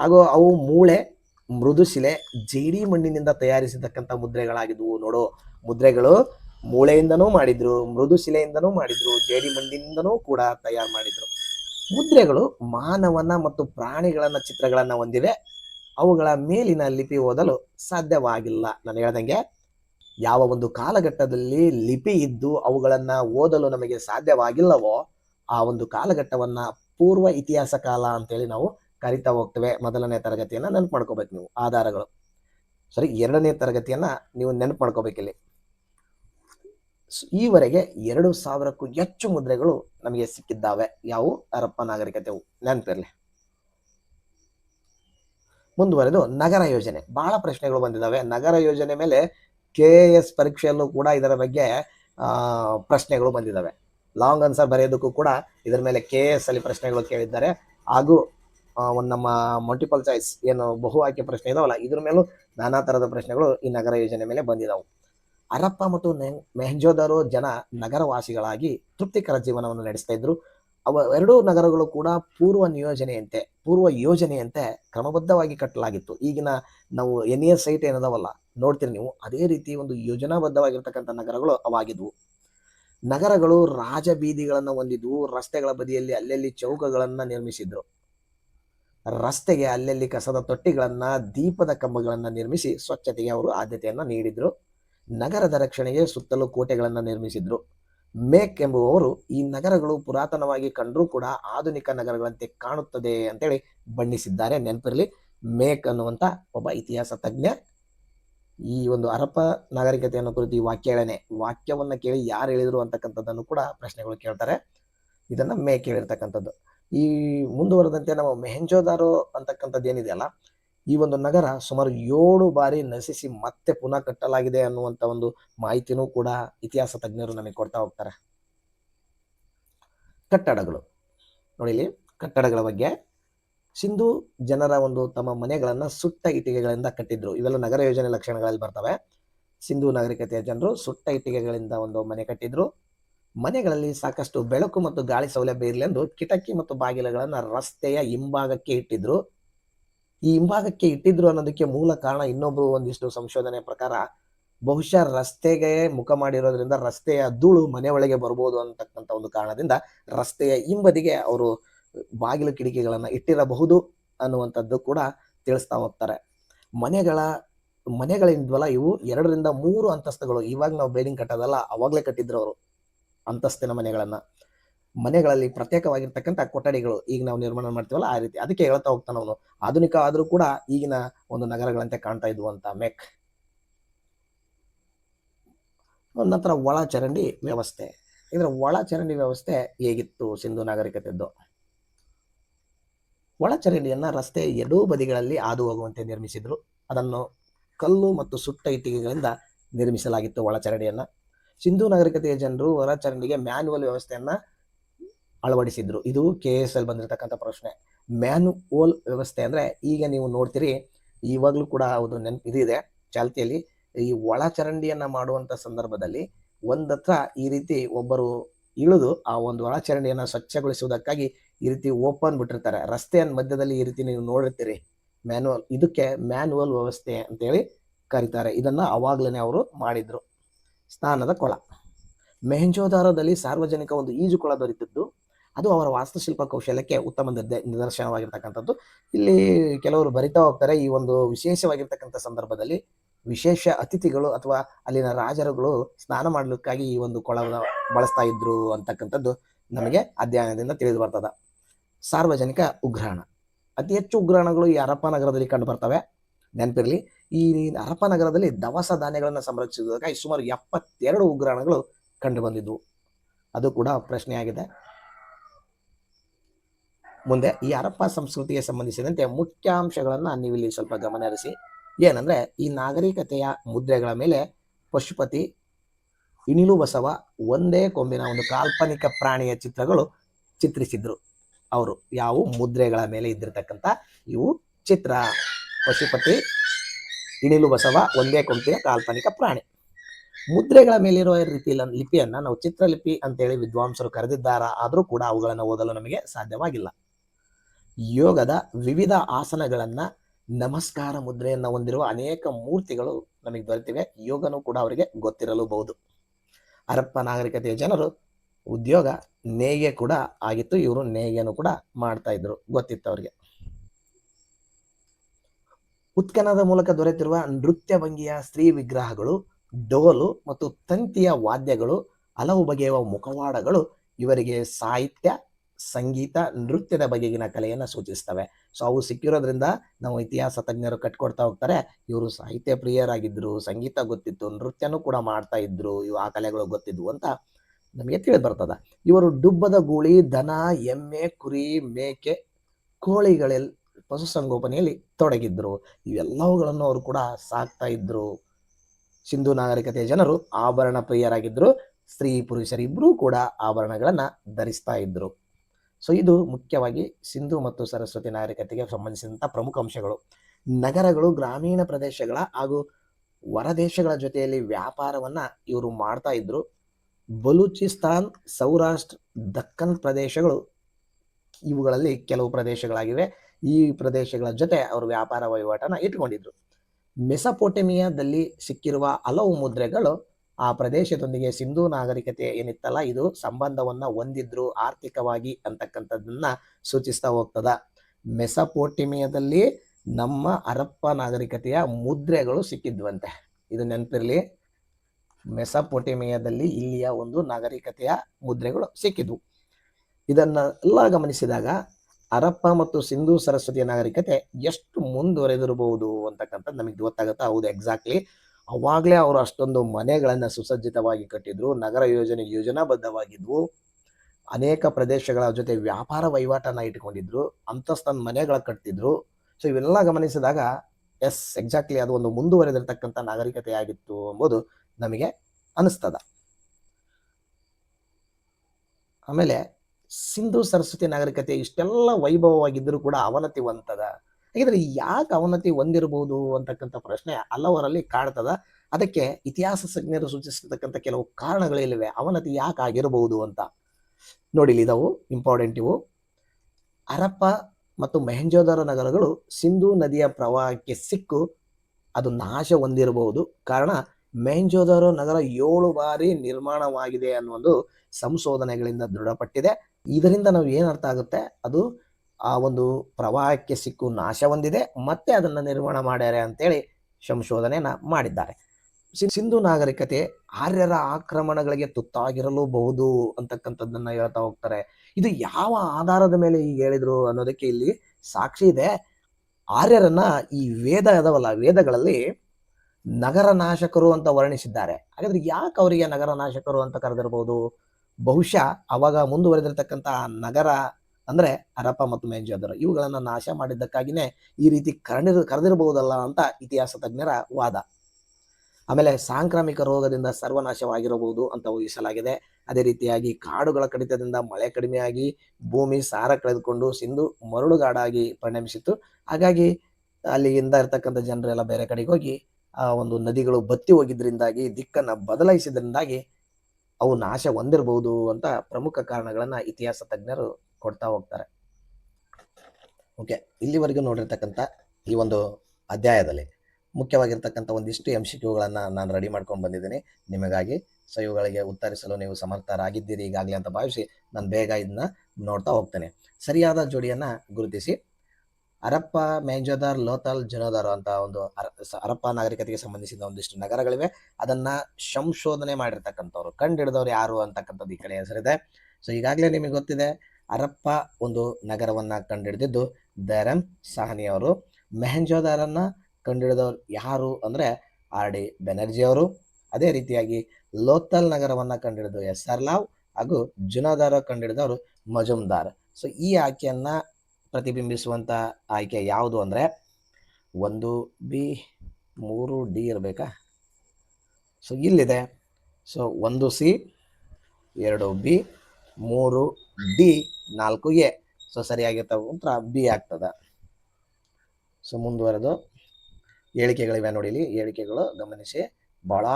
Speaker 1: ಹಾಗೂ ಅವು ಮೂಳೆ, ಮೃದುಶಿಲೆ, ಜೇಡಿ ಮಣ್ಣಿನಿಂದ ತಯಾರಿಸಿರ್ತಕ್ಕಂಥ ಮುದ್ರೆಗಳಾಗಿದ್ವು. ನೋಡು, ಮುದ್ರೆಗಳು ಮೂಳೆಯಿಂದನೂ ಮಾಡಿದ್ರು ಮೃದುಶಿಲೆಯಿಂದನೂ ಮಾಡಿದ್ರು, ಜೇಡಿ ಮಂಡಿಯಿಂದನೂ ಕೂಡ ತಯಾರು ಮಾಡಿದ್ರು. ಮುದ್ರೆಗಳು ಮಾನವನ ಮತ್ತು ಪ್ರಾಣಿಗಳನ್ನ ಚಿತ್ರಗಳನ್ನ ಹೊಂದಿವೆ. ಅವುಗಳ ಮೇಲಿನ ಲಿಪಿ ಓದಲು ಸಾಧ್ಯವಾಗಿಲ್ಲ. ನಾನು ಹೇಳ್ದಂಗೆ, ಯಾವ ಒಂದು ಕಾಲಘಟ್ಟದಲ್ಲಿ ಲಿಪಿ ಇದ್ದು ಅವುಗಳನ್ನ ಓದಲು ನಮಗೆ ಸಾಧ್ಯವಾಗಿಲ್ಲವೋ, ಆ ಒಂದು ಕಾಲಘಟ್ಟವನ್ನ ಪೂರ್ವ ಇತಿಹಾಸ ಕಾಲ ಅಂತೇಳಿ ನಾವು ಕರಿತಾ ಹೋಗ್ತೇವೆ. ಮೊದಲನೇ ತರಗತಿಯನ್ನ ನೆನಪು ಮಾಡ್ಕೋಬೇಕು ನೀವು, ಆಧಾರಗಳು. ಸರಿ, ಎರಡನೇ ತರಗತಿಯನ್ನ ನೀವು ನೆನಪು ಮಾಡ್ಕೋಬೇಕಿಲ್ಲಿ. ಈವರೆಗೆ ಎರಡು ಸಾವಿರಕ್ಕೂ ಹೆಚ್ಚು ಮುದ್ರೆಗಳು ನಮಗೆ ಸಿಕ್ಕಿದ್ದಾವೆ. ಯಾವು ಹರಪ್ಪ ನಾಗರಿಕತೆವು. ನೆನಪಿರಲಿ. ಮುಂದುವರೆದು ನಗರ ಯೋಜನೆ. ಬಹಳ ಪ್ರಶ್ನೆಗಳು ಬಂದಿದ್ದಾವೆ ನಗರ ಯೋಜನೆ ಮೇಲೆ ಕೆ ಎಸ್ ಪರೀಕ್ಷೆಯಲ್ಲೂ ಕೂಡ ಇದರ ಬಗ್ಗೆ ಪ್ರಶ್ನೆಗಳು ಬಂದಿದ್ದಾವೆ ಲಾಂಗ್ ಆನ್ಸರ್ ಬರೆಯೋದಕ್ಕೂ ಕೂಡ ಇದರ ಮೇಲೆ ಕೆ ಎಸ್ ಅಲ್ಲಿ ಪ್ರಶ್ನೆಗಳು ಕೇಳಿದ್ದಾರೆ. ಹಾಗೂ ಒಂದು ನಮ್ಮ ಮಲ್ಟಿಪಲ್ ಚಾಯ್ಸ್ ಏನು ಬಹು ಆಯ್ಕೆ ಪ್ರಶ್ನೆ ಇದಾವಲ್ಲ, ಇದ್ರ ಮೇಲೂ ನಾನಾ ಥರದ ಪ್ರಶ್ನೆಗಳು ಈ ನಗರ ಯೋಜನೆ ಮೇಲೆ ಬಂದಿದಾವು. ಹರಪ್ಪ ಮತ್ತು ಮೆಹಂಜೋದಾರೋ ಜನ ನಗರವಾಸಿಗಳಾಗಿ ತೃಪ್ತಿಕರ ಜೀವನವನ್ನು ನಡೆಸ್ತಾ ಇದ್ರು. ಅವ ಎರಡೂ ನಗರಗಳು ಕೂಡ ಪೂರ್ವ ನಿಯೋಜನೆಯಂತೆ ಪೂರ್ವ ಯೋಜನೆಯಂತೆ ಕ್ರಮಬದ್ಧವಾಗಿ ಕಟ್ಟಲಾಗಿತ್ತು. ಈಗಿನ ನಾವು ಎನ್ ಎಸ್ ಸೈಟ್ ಏನದವಲ್ಲ ನೋಡ್ತೀರಿ ನೀವು ಅದೇ ರೀತಿ ಒಂದು ಯೋಜನಾಬದ್ಧವಾಗಿರ್ತಕ್ಕಂಥ ನಗರಗಳು ಅವಾಗಿದ್ವು. ನಗರಗಳು ರಾಜ ಬೀದಿಗಳನ್ನು ಹೊಂದಿದ್ವು ರಸ್ತೆಗಳ ಬದಿಯಲ್ಲಿ ಅಲ್ಲಲ್ಲಿ ಚೌಕಗಳನ್ನು ನಿರ್ಮಿಸಿದ್ರು. ರಸ್ತೆಗೆ ಅಲ್ಲಲ್ಲಿ ಕಸದ ತೊಟ್ಟಿಗಳನ್ನು ದೀಪದ ಕಂಬಗಳನ್ನು ನಿರ್ಮಿಸಿ ಸ್ವಚ್ಛತೆಗೆ ಅವರು ಆದ್ಯತೆಯನ್ನು ನೀಡಿದ್ರು. ನಗರದ ರಕ್ಷಣೆಗೆ ಸುತ್ತಲೂ ಕೋಟೆಗಳನ್ನು ನಿರ್ಮಿಸಿದ್ರು. ಮೇಕ್ ಎಂಬುವವರು ಈ ನಗರಗಳು ಪುರಾತನವಾಗಿ ಕಂಡರೂ ಕೂಡ ಆಧುನಿಕ ನಗರಗಳಂತೆ ಕಾಣುತ್ತದೆ ಅಂತೇಳಿ ಬಣ್ಣಿಸಿದ್ದಾರೆ. ನೆನಪಿರಲಿ, ಮೇಕ್ ಅನ್ನುವಂಥ ಒಬ್ಬ ಇತಿಹಾಸ ತಜ್ಞ. ಈ ಒಂದು ಅರಪ ನಾಗರಿಕತೆಯನ್ನು ಕುರಿತು ಈ ವಾಕ್ಯ ಹೇಳನೆ. ವಾಕ್ಯವನ್ನು ಕೇಳಿ ಯಾರು ಹೇಳಿದರು ಅಂತಕ್ಕಂಥದ್ದನ್ನು ಕೂಡ ಪ್ರಶ್ನೆಗಳು ಕೇಳ್ತಾರೆ. ಇದನ್ನು ಮೇಕ್ ಹೇಳಿರ್ತಕ್ಕಂಥದ್ದು. ಈ ಮುಂದುವರೆದಂತೆ ನಾವು ಮೆಹೆಂಜೋದಾರೋ ಅಂತಕ್ಕಂಥದ್ದು ಏನಿದೆಯಲ್ಲ ಈ ಒಂದು ನಗರ ಸುಮಾರು ಏಳು ಬಾರಿ ನಶಿಸಿ ಮತ್ತೆ ಪುನಃ ಕಟ್ಟಲಾಗಿದೆ ಅನ್ನುವಂತ ಒಂದು ಮಾಹಿತಿನೂ ಕೂಡ ಇತಿಹಾಸ ತಜ್ಞರು ನಮಗೆ ಕೊಡ್ತಾ ಹೋಗ್ತಾರೆ. ಕಟ್ಟಡಗಳು. ನೋಡಿ ಇಲ್ಲಿ ಕಟ್ಟಡಗಳ ಬಗ್ಗೆ ಸಿಂಧು ಜನರ ಒಂದು ತಮ್ಮ ಮನೆಗಳನ್ನು ಸುಟ್ಟ ಇಟ್ಟಿಗೆಗಳಿಂದ ಕಟ್ಟಿದ್ರು. ಇವೆಲ್ಲ ನಗರ ಯೋಜನೆ ಲಕ್ಷಣಗಳಲ್ಲಿ ಬರ್ತವೆ. ಸಿಂಧು ನಾಗರಿಕತೆಯ ಜನರು ಸುಟ್ಟ ಇಟ್ಟಿಗೆಗಳಿಂದ ಒಂದು ಮನೆ ಕಟ್ಟಿದ್ರು. ಮನೆಗಳಲ್ಲಿ ಸಾಕಷ್ಟು ಬೆಳಕು ಮತ್ತು ಗಾಳಿ ಸೌಲಭ್ಯ ಇರಲೆಂದು ಕಿಟಕಿ ಮತ್ತು ಬಾಗಿಲುಗಳನ್ನು ರಸ್ತೆಯ ಹಿಂಭಾಗಕ್ಕೆ ಇಟ್ಟಿದ್ರು. ಈ ಹಿಂಭಾಗಕ್ಕೆ ಇಟ್ಟಿದ್ರು ಅನ್ನೋದಕ್ಕೆ ಮೂಲ ಕಾರಣ ಇನ್ನೊಬ್ರು ಒಂದಿಷ್ಟು ಸಂಶೋಧನೆ ಪ್ರಕಾರ ಬಹುಶಃ ರಸ್ತೆಗೆ ಮುಖ ಮಾಡಿರೋದ್ರಿಂದ ರಸ್ತೆಯ ಧೂಳು ಮನೆ ಒಳಗೆ ಬರ್ಬೋದು ಅಂತಕ್ಕಂಥ ಒಂದು ಕಾರಣದಿಂದ ರಸ್ತೆಯ ಹಿಂಬದಿಗೆ ಅವರು ಬಾಗಿಲು ಕಿಟಕಿಗಳನ್ನ ಇಟ್ಟಿರಬಹುದು ಅನ್ನುವಂಥದ್ದು ಕೂಡ ತಿಳಿಸ್ತಾ ಹೋಗ್ತಾರೆ. ಮನೆಗಳ ಮನೆಗಳಿಂದವಲ್ಲ ಇವು ಎರಡರಿಂದ ಮೂರು ಅಂತಸ್ತುಗಳು. ಇವಾಗ ನಾವು ಬಿಲ್ಡಿಂಗ್ ಕಟ್ಟೋದಲ್ಲ, ಅವಾಗಲೇ ಕಟ್ಟಿದ್ರು ಅವರು ಅಂತಸ್ತಿನ ಮನೆಗಳನ್ನ. ಮನೆಗಳಲ್ಲಿ ಪ್ರತ್ಯೇಕವಾಗಿರ್ತಕ್ಕಂಥ ಕೊಠಡಿಗಳು ಈಗ ನಾವು ನಿರ್ಮಾಣ ಮಾಡ್ತೀವಲ್ಲ, ಆ ರೀತಿ. ಅದಕ್ಕೆ ಹೇಳ್ತಾ ಹೋಗ್ತಾನೆ ಅವನು. ಆಧುನಿಕ ಆದರೂ ಕೂಡ ಈಗಿನ ಒಂದು ನಗರಗಳಂತೆ ಕಾಣ್ತಾ ಇದ್ವು ಅಂತ ಮೆಕ್ ನಂತರ ಒಳ ಚರಂಡಿ ವ್ಯವಸ್ಥೆ. ಇದರ ಒಳ ಚರಂಡಿ ವ್ಯವಸ್ಥೆ ಹೇಗಿತ್ತು ಸಿಂಧು ನಾಗರಿಕತೆದ್ದು? ಒಳ ಚರಂಡಿಯನ್ನ ರಸ್ತೆ ಎರಡೂ ಬದಿಗಳಲ್ಲಿ ಹಾದು ಹೋಗುವಂತೆ ನಿರ್ಮಿಸಿದ್ರು. ಅದನ್ನು ಕಲ್ಲು ಮತ್ತು ಸುಟ್ಟ ಇಟ್ಟಿಗೆಗಳಿಂದ ನಿರ್ಮಿಸಲಾಗಿತ್ತು ಒಳಚರಂಡಿಯನ್ನು. ಸಿಂಧು ನಾಗರಿಕತೆಯ ಜನರು ಒಳಚರಂಡಿಗೆ ಮ್ಯಾನ್ಯುವಲ್ ವ್ಯವಸ್ಥೆಯನ್ನ ಅಳವಡಿಸಿದ್ರು. ಇದು ಕೆ ಎಸ್ ಎಲ್ ಬಂದಿರತಕ್ಕಂಥ ಪ್ರಶ್ನೆ. ಮ್ಯಾನುವಲ್ ವ್ಯವಸ್ಥೆ ಅಂದ್ರೆ ಈಗ ನೀವು ನೋಡ್ತೀರಿ ಇವಾಗಲೂ ಕೂಡ ಒಂದು ನೆನಪು ಇದಿದೆ ಚಾಲ್ತಿಯಲ್ಲಿ ಈ ಒಳಚರಂಡಿಯನ್ನ ಮಾಡುವಂತ ಸಂದರ್ಭದಲ್ಲಿ ಒಂದತ್ರ ಈ ರೀತಿ ಒಬ್ಬರು ಇಳಿದು ಆ ಒಂದು ಒಳಚರಂಡಿಯನ್ನ ಸ್ವಚ್ಛಗೊಳಿಸುವುದಕ್ಕಾಗಿ ಈ ರೀತಿ ಓಪನ್ ಬಿಟ್ಟಿರ್ತಾರೆ. ರಸ್ತೆಯ ಮಧ್ಯದಲ್ಲಿ ಈ ರೀತಿ ನೀವು ನೋಡಿರ್ತೀರಿ. ಮ್ಯಾನುವಲ್ ಇದಕ್ಕೆ ಮ್ಯಾನುವಲ್ ವ್ಯವಸ್ಥೆ ಅಂತೇಳಿ ಕರೀತಾರೆ. ಇದನ್ನ ಅವಾಗ್ಲೇ ಅವರು ಮಾಡಿದ್ರು. ಸ್ನಾನದ ಕೊಳ. ಮೆಹಂಜೋದಾರದಲ್ಲಿ ಸಾರ್ವಜನಿಕ ಒಂದು ಈಜು ಕೊಳ ದೊರೆತಿದ್ದು ಅದು ಅವರ ವಾಸ್ತುಶಿಲ್ಪ ಕೌಶಲ್ಯಕ್ಕೆ ಉತ್ತಮ ನಿದರ್ಶನವಾಗಿರ್ತಕ್ಕಂಥದ್ದು. ಇಲ್ಲಿ ಕೆಲವರು ಬರಿತಾ ಹೋಗ್ತಾರೆ, ಈ ಒಂದು ವಿಶೇಷವಾಗಿರ್ತಕ್ಕಂಥ ಸಂದರ್ಭದಲ್ಲಿ ವಿಶೇಷ ಅತಿಥಿಗಳು ಅಥವಾ ಅಲ್ಲಿನ ರಾಜರುಗಳು ಸ್ನಾನ ಮಾಡಲಿಕ್ಕಾಗಿ ಈ ಒಂದು ಕೊಳವನ್ನು ಬಳಸ್ತಾ ಇದ್ರು ಅಂತಕ್ಕಂಥದ್ದು ನಮಗೆ ಅಧ್ಯಯನದಿಂದ ತಿಳಿದು ಬರ್ತದ. ಸಾರ್ವಜನಿಕ ಉಗ್ರಾಣ. ಅತಿ ಹೆಚ್ಚು ಉಗ್ರಾಣಗಳು ಈ ಹರಪ್ಪ ನಗರದಲ್ಲಿ ಕಂಡು ಬರ್ತವೆ. ನೆನಪಿರಲಿ, ಈ ಹರಪ್ಪ ನಗರದಲ್ಲಿ ದವಸ ಧಾನ್ಯಗಳನ್ನು ಸಂರಕ್ಷಿಸುವುದಕ್ಕಾಗಿ ಸುಮಾರು ಎಪ್ಪತ್ತೆರಡು ಉಗ್ರಾಣಗಳು ಕಂಡು ಬಂದಿದ್ವು. ಅದು ಕೂಡ ಪ್ರಶ್ನೆಯಾಗಿದೆ. ಮುಂದೆ ಈ ಹರಪ್ಪ ಸಂಸ್ಕೃತಿಗೆ ಸಂಬಂಧಿಸಿದಂತೆ ಮುಖ್ಯಾಂಶಗಳನ್ನು ನೀವಿಲ್ಲಿ ಸ್ವಲ್ಪ ಗಮನ ಹರಿಸಿ. ಏನಂದ್ರೆ ಈ ನಾಗರಿಕತೆಯ ಮುದ್ರೆಗಳ ಮೇಲೆ ಪಶುಪತಿ ಇಣಿಲು ಬಸವ ಒಂದೇ ಕೊಂಬಿನ ಒಂದು ಕಾಲ್ಪನಿಕ ಪ್ರಾಣಿಯ ಚಿತ್ರಗಳು ಚಿತ್ರಿಸಿದ್ರು. ಅವರು ಯಾವ ಮುದ್ರೆಗಳ ಮೇಲೆ ಇದ್ದಿರ್ತಕ್ಕಂಥ ಇವು ಚಿತ್ರ. ಪಶುಪತಿ ಇಣಿಲು ಬಸವ ಒಂದೇ ಕೊಂಬಿನ ಕಾಲ್ಪನಿಕ ಪ್ರಾಣಿ. ಮುದ್ರೆಗಳ ಮೇಲಿರುವ ರೀತಿ ಲಿಪಿಯನ್ನ ನಾವು ಚಿತ್ರಲಿಪಿ ಅಂತೇಳಿ ವಿದ್ವಾಂಸರು ಕರೆದಿದ್ದಾರ ಆದರೂ ಕೂಡ ಅವುಗಳನ್ನು ಓದಲು ನಮಗೆ ಸಾಧ್ಯವಾಗಿಲ್ಲ. ಯೋಗದ ವಿವಿಧ ಆಸನಗಳನ್ನ ನಮಸ್ಕಾರ ಮುದ್ರೆಯನ್ನ ಹೊಂದಿರುವ ಅನೇಕ ಮೂರ್ತಿಗಳು ನಮಗೆ ದೊರೆತಿವೆ ಯೋಗನೂ ಕೂಡ ಅವರಿಗೆ ಗೊತ್ತಿರಲೂಬಹುದು. ಹರಪ್ಪ ನಾಗರಿಕತೆಯ ಜನರು ಉದ್ಯೋಗ ನೇಯ್ಗೆ ಕೂಡ ಆಗಿತ್ತು. ಇವರು ನೇಯ್ಗೆನೂ ಕೂಡ ಮಾಡ್ತಾ ಇದ್ರು. ಗೊತ್ತಿತ್ತು ಅವರಿಗೆ. ಉತ್ಖನದ ಮೂಲಕ ದೊರೆತಿರುವ ನೃತ್ಯ ಭಂಗಿಯ ಸ್ತ್ರೀ ವಿಗ್ರಹಗಳು, ಡೋಲು ಮತ್ತು ತಂತಿಯ ವಾದ್ಯಗಳು, ಹಲವು ಬಗೆಯ ಮುಖವಾಡಗಳು ಇವರಿಗೆ ಸಾಹಿತ್ಯ ಸಂಗೀತ, ನೃತ್ಯದ ಬಗೆಗಿನ ಕಲೆಯನ್ನು ಸೂಚಿಸ್ತವೆ. ಸೊ ಅವು ಸಿಕ್ಕಿರೋದ್ರಿಂದ ನಾವು ಇತಿಹಾಸ ತಜ್ಞರು ಕಟ್ಕೊಡ್ತಾ ಹೋಗ್ತಾರೆ. ಇವರು ಸಾಹಿತ್ಯ ಪ್ರಿಯರಾಗಿದ್ದರು ಸಂಗೀತ ಗೊತ್ತಿತ್ತು, ನೃತ್ಯನೂ ಕೂಡ ಮಾಡ್ತಾ ಇದ್ರು, ಇವು ಆ ಕಲೆಗಳು ಗೊತ್ತಿದ್ವು ಅಂತ ನಮಗೆ ತಿಳಿದು ಬರ್ತದ. ಇವರು ಡುಬ್ಬದ ಗೂಳಿ, ದನ, ಎಮ್ಮೆ, ಕುರಿ, ಮೇಕೆ ಕೋಳಿಗಳಲ್ಲಿ ಪಶುಸಂಗೋಪನೆಯಲ್ಲಿ ತೊಡಗಿದ್ರು. ಇವೆಲ್ಲವುಗಳನ್ನು ಅವರು ಕೂಡ ಸಾಕ್ತಾ ಇದ್ರು. ಸಿಂಧು ನಾಗರಿಕತೆಯ ಜನರು ಆಭರಣ ಪ್ರಿಯರಾಗಿದ್ದರು ಸ್ತ್ರೀ ಪುರುಷರಿಬ್ಬರೂ ಕೂಡ ಆಭರಣಗಳನ್ನು ಧರಿಸ್ತಾ ಇದ್ರು. ಸೊ ಇದು ಮುಖ್ಯವಾಗಿ ಸಿಂಧು ಮತ್ತು ಸರಸ್ವತಿ ನಾಗರಿಕತೆಗೆ ಸಂಬಂಧಿಸಿದಂಥ ಪ್ರಮುಖ ಅಂಶಗಳು. ನಗರಗಳು, ಗ್ರಾಮೀಣ ಪ್ರದೇಶಗಳ ಹಾಗೂ ಹೊರದೇಶಗಳ ಜೊತೆಯಲ್ಲಿ ವ್ಯಾಪಾರವನ್ನ ಇವರು ಮಾಡ್ತಾ ಇದ್ರು. ಬಲೂಚಿಸ್ತಾನ್, ಸೌರಾಷ್ಟ್ರ ದಕ್ಕನ್ ಪ್ರದೇಶಗಳು ಇವುಗಳಲ್ಲಿ ಕೆಲವು ಪ್ರದೇಶಗಳಾಗಿವೆ. ಈ ಪ್ರದೇಶಗಳ ಜೊತೆ ಅವರು ವ್ಯಾಪಾರ ವಹಿವಾಟನ ಇಟ್ಕೊಂಡಿದ್ರು. ಮೆಸಪೋಟೆಮಿಯಾದಲ್ಲಿ ಸಿಕ್ಕಿರುವ ಹಲವು ಮುದ್ರೆಗಳು ಆ ಪ್ರದೇಶದೊಂದಿಗೆ ಸಿಂಧೂ ನಾಗರಿಕತೆ ಏನಿತ್ತಲ್ಲ, ಇದು ಸಂಬಂಧವನ್ನ ಹೊಂದಿದ್ರು ಆರ್ಥಿಕವಾಗಿ ಅಂತಕ್ಕಂಥದ್ದನ್ನ ಸೂಚಿಸ್ತಾ ಹೋಗ್ತದ. ಮೆಸಪೋಟಿಮಿಯದಲ್ಲಿ ನಮ್ಮ ಹರಪ್ಪ ನಾಗರಿಕತೆಯ ಮುದ್ರೆಗಳು ಸಿಕ್ಕಿದ್ವಂತೆ. ಇದು ನೆನಪಿರ್ಲಿ, ಮೆಸಪೋಟಿಮಿಯದಲ್ಲಿ ಇಲ್ಲಿಯ ಒಂದು ನಾಗರಿಕತೆಯ ಮುದ್ರೆಗಳು ಸಿಕ್ಕಿದ್ವು. ಇದನ್ನ ಎಲ್ಲ ಗಮನಿಸಿದಾಗ ಹರಪ್ಪ ಮತ್ತು ಸಿಂಧೂ ಸರಸ್ವತಿಯ ನಾಗರಿಕತೆ ಎಷ್ಟು ಮುಂದುವರೆದಿರಬಹುದು ಅಂತಕ್ಕಂಥದ್ದು ನಮಗೆ ಗೊತ್ತಾಗುತ್ತಾ, ಹೌದು ಎಕ್ಸಾಕ್ಟ್ಲಿ ಅವಾಗಲೇ ಅವರು ಅಷ್ಟೊಂದು ಮನೆಗಳನ್ನು ಸುಸಜ್ಜಿತವಾಗಿ ಕಟ್ಟಿದ್ರು, ನಗರ ಯೋಜನೆ ಯೋಜನಾಬದ್ಧವಾಗಿದ್ವು. ಅನೇಕ ಪ್ರದೇಶಗಳ ಜೊತೆ ವ್ಯಾಪಾರ ವಹಿವಾಟನ್ನು ಇಟ್ಕೊಂಡಿದ್ರು ಅಂತಸ್ತನ ಮನೆಗಳ ಕಟ್ತಿದ್ರು. ಸೊ ಇವೆಲ್ಲ ಗಮನಿಸಿದಾಗ ಎಸ್ ಎಕ್ಸಾಕ್ಟ್ಲಿ ಅದು ಒಂದು ಮುಂದುವರೆದಿರ್ತಕ್ಕಂಥ ನಾಗರಿಕತೆ ಆಗಿತ್ತು ಎಂಬುದು ನಮಗೆ ಅನಿಸ್ತದ. ಆಮೇಲೆ, ಸಿಂಧು ಸರಸ್ವತಿ ನಾಗರಿಕತೆ ಇಷ್ಟೆಲ್ಲ ವೈಭವವಾಗಿದ್ದರೂ ಕೂಡ ಅವನತಿ ಹೊಂದದ ಹಾಗಿದ್ರೆ ಯಾಕೆ ಅವನತಿ ಹೊಂದಿರಬಹುದು ಅಂತಕ್ಕಂಥ ಪ್ರಶ್ನೆ ಹಲವರಲ್ಲಿ ಕಾಡ್ತದ ಅದಕ್ಕೆ ಇತಿಹಾಸ ತಜ್ಞರು ಸೂಚಿಸತಕ್ಕಂಥ ಕೆಲವು ಕಾರಣಗಳಿಲ್ಲವೆ ಅವನತಿ ಯಾಕೆ ಆಗಿರಬಹುದು ಅಂತ. ನೋಡಿ ಇದಾವು ಇಂಪಾರ್ಟೆಂಟ್ ಇವು. ಹರಪ್ಪ ಮತ್ತು ಮೆಹಂಜೋದರ ನಗರಗಳು ಸಿಂಧೂ ನದಿಯ ಪ್ರವಾಹಕ್ಕೆ ಸಿಕ್ಕು, ಅದು ನಾಶ ಹೊಂದಿರಬಹುದು ಕಾರಣ ಮೆಹಂಜೋದರೋ ನಗರ ಏಳು ಬಾರಿ ನಿರ್ಮಾಣವಾಗಿದೆ ಅನ್ನುವುದು ಸಂಶೋಧನೆಗಳಿಂದ ದೃಢಪಟ್ಟಿದೆ. ಇದರಿಂದ ನಾವು ಏನು ಅರ್ಥ ಆಗುತ್ತೆ? ಅದು ಆ ಒಂದು ಪ್ರವಾಹಕ್ಕೆ ಸಿಕ್ಕು ನಾಶ ಹೊಂದಿದೆ, ಮತ್ತೆ ಅದನ್ನ ನಿರ್ಮಾಣ ಮಾಡ್ಯಾರೆ ಅಂತೇಳಿ ಸಂಶೋಧನೆಯನ್ನ ಮಾಡಿದ್ದಾರೆ. ಸಿಂಧು ನಾಗರಿಕತೆ ಆರ್ಯರ ಆಕ್ರಮಣಗಳಿಗೆ ತುತ್ತಾಗಿರಲೂಬಹುದು ಅಂತಕ್ಕಂಥದ್ದನ್ನ ಹೇಳ್ತಾ ಹೋಗ್ತಾರೆ. ಇದು ಯಾವ ಆಧಾರದ ಮೇಲೆ ಈಗ ಹೇಳಿದ್ರು ಅನ್ನೋದಕ್ಕೆ ಇಲ್ಲಿ ಸಾಕ್ಷಿ ಇದೆ. ಆರ್ಯರನ್ನ ಈ ವೇದ ಅದವಲ್ಲ, ವೇದಗಳಲ್ಲಿ ನಗರ ನಾಶಕರು ಅಂತ ವರ್ಣಿಸಿದ್ದಾರೆ. ಹಾಗಾದ್ರೆ ಯಾಕೆ ಅವರಿಗೆ ನಗರ ನಾಶಕರು ಅಂತ ಕರೆದಿರಬಹುದು ಬಹುಶಃ ಅವಾಗ ಮುಂದುವರೆದಿರತಕ್ಕಂತಹ ನಗರ ಅಂದ್ರೆ ಹರಪ್ಪ ಮತ್ತು ಮೇಂಜಾದರು ಇವುಗಳನ್ನ ನಾಶ ಮಾಡಿದ್ದಕ್ಕಾಗಿನೇ ಈ ರೀತಿ ಕರೆದಿರ ಕರೆದಿರಬಹುದಲ್ಲ ಅಂತ ಇತಿಹಾಸ ತಜ್ಞರ ವಾದ. ಆಮೇಲೆ ಸಾಂಕ್ರಾಮಿಕ ರೋಗದಿಂದ ಸರ್ವನಾಶವಾಗಿರಬಹುದು ಅಂತ ಊಹಿಸಲಾಗಿದೆ. ಅದೇ ರೀತಿಯಾಗಿ ಕಾಡುಗಳ ಕಡಿತದಿಂದ ಮಳೆ ಕಡಿಮೆಯಾಗಿ ಭೂಮಿ ಸಾರ ಕಳೆದುಕೊಂಡು ಸಿಂಧು ಮರಳುಗಾಡಾಗಿ ಪರಿಣಮಿಸಿತ್ತು. ಹಾಗಾಗಿ ಅಲ್ಲಿಯಿಂದ ಇರ್ತಕ್ಕಂಥ ಜನರೆಲ್ಲ ಬೇರೆ ಕಡೆಗೆ ಹೋಗಿ ಆ ಒಂದು ನದಿಗಳು ಬತ್ತಿ ಹೋಗಿದ್ರಿಂದಾಗಿ, ದಿಕ್ಕನ್ನು ಬದಲಾಯಿಸಿದ್ರಿಂದಾಗಿ ಅವು ನಾಶ ಹೊಂದಿರಬಹುದು ಅಂತ ಪ್ರಮುಖ ಕಾರಣಗಳನ್ನು ಇತಿಹಾಸ ತಜ್ಞರು ಕೊಡ್ತಾ ಹೋಗ್ತಾರೆ. ಓಕೆ ಇಲ್ಲಿವರೆಗೂ ನೋಡಿರ್ತಕ್ಕಂಥ ಈ ಒಂದು ಅಧ್ಯಾಯದಲ್ಲಿ ಮುಖ್ಯವಾಗಿರ್ತಕ್ಕಂಥ ಒಂದಿಷ್ಟು ಎಂ ಸಿ ಕ್ಯೂಗಳನ್ನು ನಾನು ರೆಡಿ ಮಾಡ್ಕೊಂಡು ಬಂದಿದ್ದೀನಿ. ನಿಮಗಾಗಿ ಸೊ ಇವುಗಳಿಗೆ ಉತ್ತರಿಸಲು ನೀವು ಸಮರ್ಥರಾಗಿದ್ದೀರಿ ಈಗಾಗಲೇ ಅಂತ ಭಾವಿಸಿ ನಾನು ಬೇಗ ಇದನ್ನ ನೋಡ್ತಾ ಹೋಗ್ತೇನೆ. ಸರಿಯಾದ ಜೋಡಿಯನ್ನು ಗುರುತಿಸಿ. ಅರಪ್ಪ, ಮೇಂಜೋದಾರ್ ಲೋತಾಲ್ ಜನೋದಾರ್ ಅಂತ ಒಂದು ಅರಪ್ಪ ನಾಗರಿಕತೆಗೆ ಸಂಬಂಧಿಸಿದ ಒಂದಿಷ್ಟು ನಗರಗಳಿವೆ. ಅದನ್ನ ಸಂಶೋಧನೆ ಮಾಡಿರ್ತಕ್ಕಂಥವ್ರು, ಕಂಡಿಡಿದವ್ರು ಯಾರು ಅಂತಕ್ಕಂಥದ್ದು ಈ ಕಡೆ ಹೆಸರಿದೆ. ಸೊ ಈಗಾಗಲೇ ನಿಮಗೆ ಗೊತ್ತಿದೆ ಹರಪ್ಪ ಒಂದು ನಗರವನ್ನ ಸಾಹನಿ ಅವರು. ಮೆಹಂಜೋದಾರನ್ನ ಹಿಡಿದವರು ಯಾರು ಅಂದ್ರೆ ಆರ್ ಡಿ ಬೆನರ್ಜಿ ಅವರು. ಅದೇ ರೀತಿಯಾಗಿ ಲೋಥಲ್ ನಗರವನ್ನ ಕಂಡುಹಿಡಿದು ಎಸ್ ಆರ್ ಲಾವ್ ಹಾಗೂ ಜುನಾದಾರ ಕಂಡಿಡಿದವರು ಮಜುಮ್ದಾರ್. ಸೊ ಈ ಆಯ್ಕೆಯನ್ನ ಪ್ರತಿಬಿಂಬಿಸುವಂತ ಆಯ್ಕೆ ಯಾವುದು ಅಂದ್ರೆ ಒಂದು ಬಿ ಮೂರು ಡಿ ಇರಬೇಕಾ? ಸೊ ಇಲ್ಲಿದೆ. ಸೊ ಒಂದು ಸಿ, ಎರಡು ಬಿ, ಮೂರು ಡಿ ನಾಲ್ಕು ಎ ಸೊ ಸರಿಯಾಗಿರ್ತಾವ ಉತ್ತರ ಬಿ ಆಗ್ತದ. ಸೊ ಮುಂದುವರೆದು ಹೇಳಿಕೆಗಳಿವೆ ನೋಡಿ ಇಲ್ಲಿ ಹೇಳಿಕೆಗಳು ಗಮನಿಸಿ. ಬಹಳ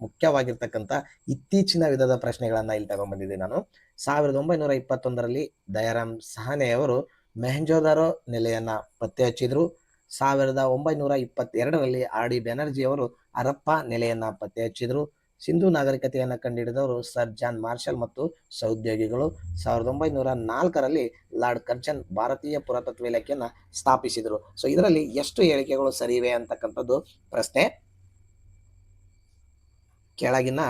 Speaker 1: ಮುಖ್ಯವಾಗಿರ್ತಕ್ಕಂಥ ಇತ್ತೀಚಿನ ವಿಧದ ಪ್ರಶ್ನೆಗಳನ್ನ ಇಲ್ಲಿ ತಗೊಂಡ್ಬಂದಿದ್ದೆ ನಾನು. ಸಾವಿರದ ಒಂಬೈನೂರ ಇಪ್ಪತ್ತೊಂದರಲ್ಲಿ ದಯಾರಾಮ್ ಸಹನೆಯವರು ಮೆಹಂಜೋದಾರೋ ನೆಲೆಯನ್ನ ಪತ್ತೆ ಹಚ್ಚಿದ್ರು ಸಾವಿರದ ಒಂಬೈನೂರ ಇಪ್ಪತ್ತೆರಡರಲ್ಲಿ ಆರ್ ಡಿ ಬ್ಯಾನರ್ಜಿ ಅವರು ಹರಪ್ಪ ನೆಲೆಯನ್ನ ಪತ್ತೆ ಹಚ್ಚಿದ್ರು ಸಿಂಧು ನಾಗರಿಕತೆಯನ್ನು ಕಂಡುಹಿಡಿದವರು ಸರ್ ಜಾನ್ ಮಾರ್ಷಲ್ ಮತ್ತು ಸಹೋದ್ಯೋಗಿಗಳು. ಸಾವಿರದ ಒಂಬೈನೂರ ನಾಲ್ಕರಲ್ಲಿ ಲಾರ್ಡ್ ಕರ್ಜನ್ ಭಾರತೀಯ ಪುರಾತತ್ವ ಇಲಾಖೆಯನ್ನು ಸ್ಥಾಪಿಸಿದರು. ಸೊ ಇದರಲ್ಲಿ ಎಷ್ಟು ಹೇಳಿಕೆಗಳು ಸರಿ ಇವೆ ಅಂತಕ್ಕಂಥದ್ದು ಪ್ರಶ್ನೆ. ಕೆಳಗಿನ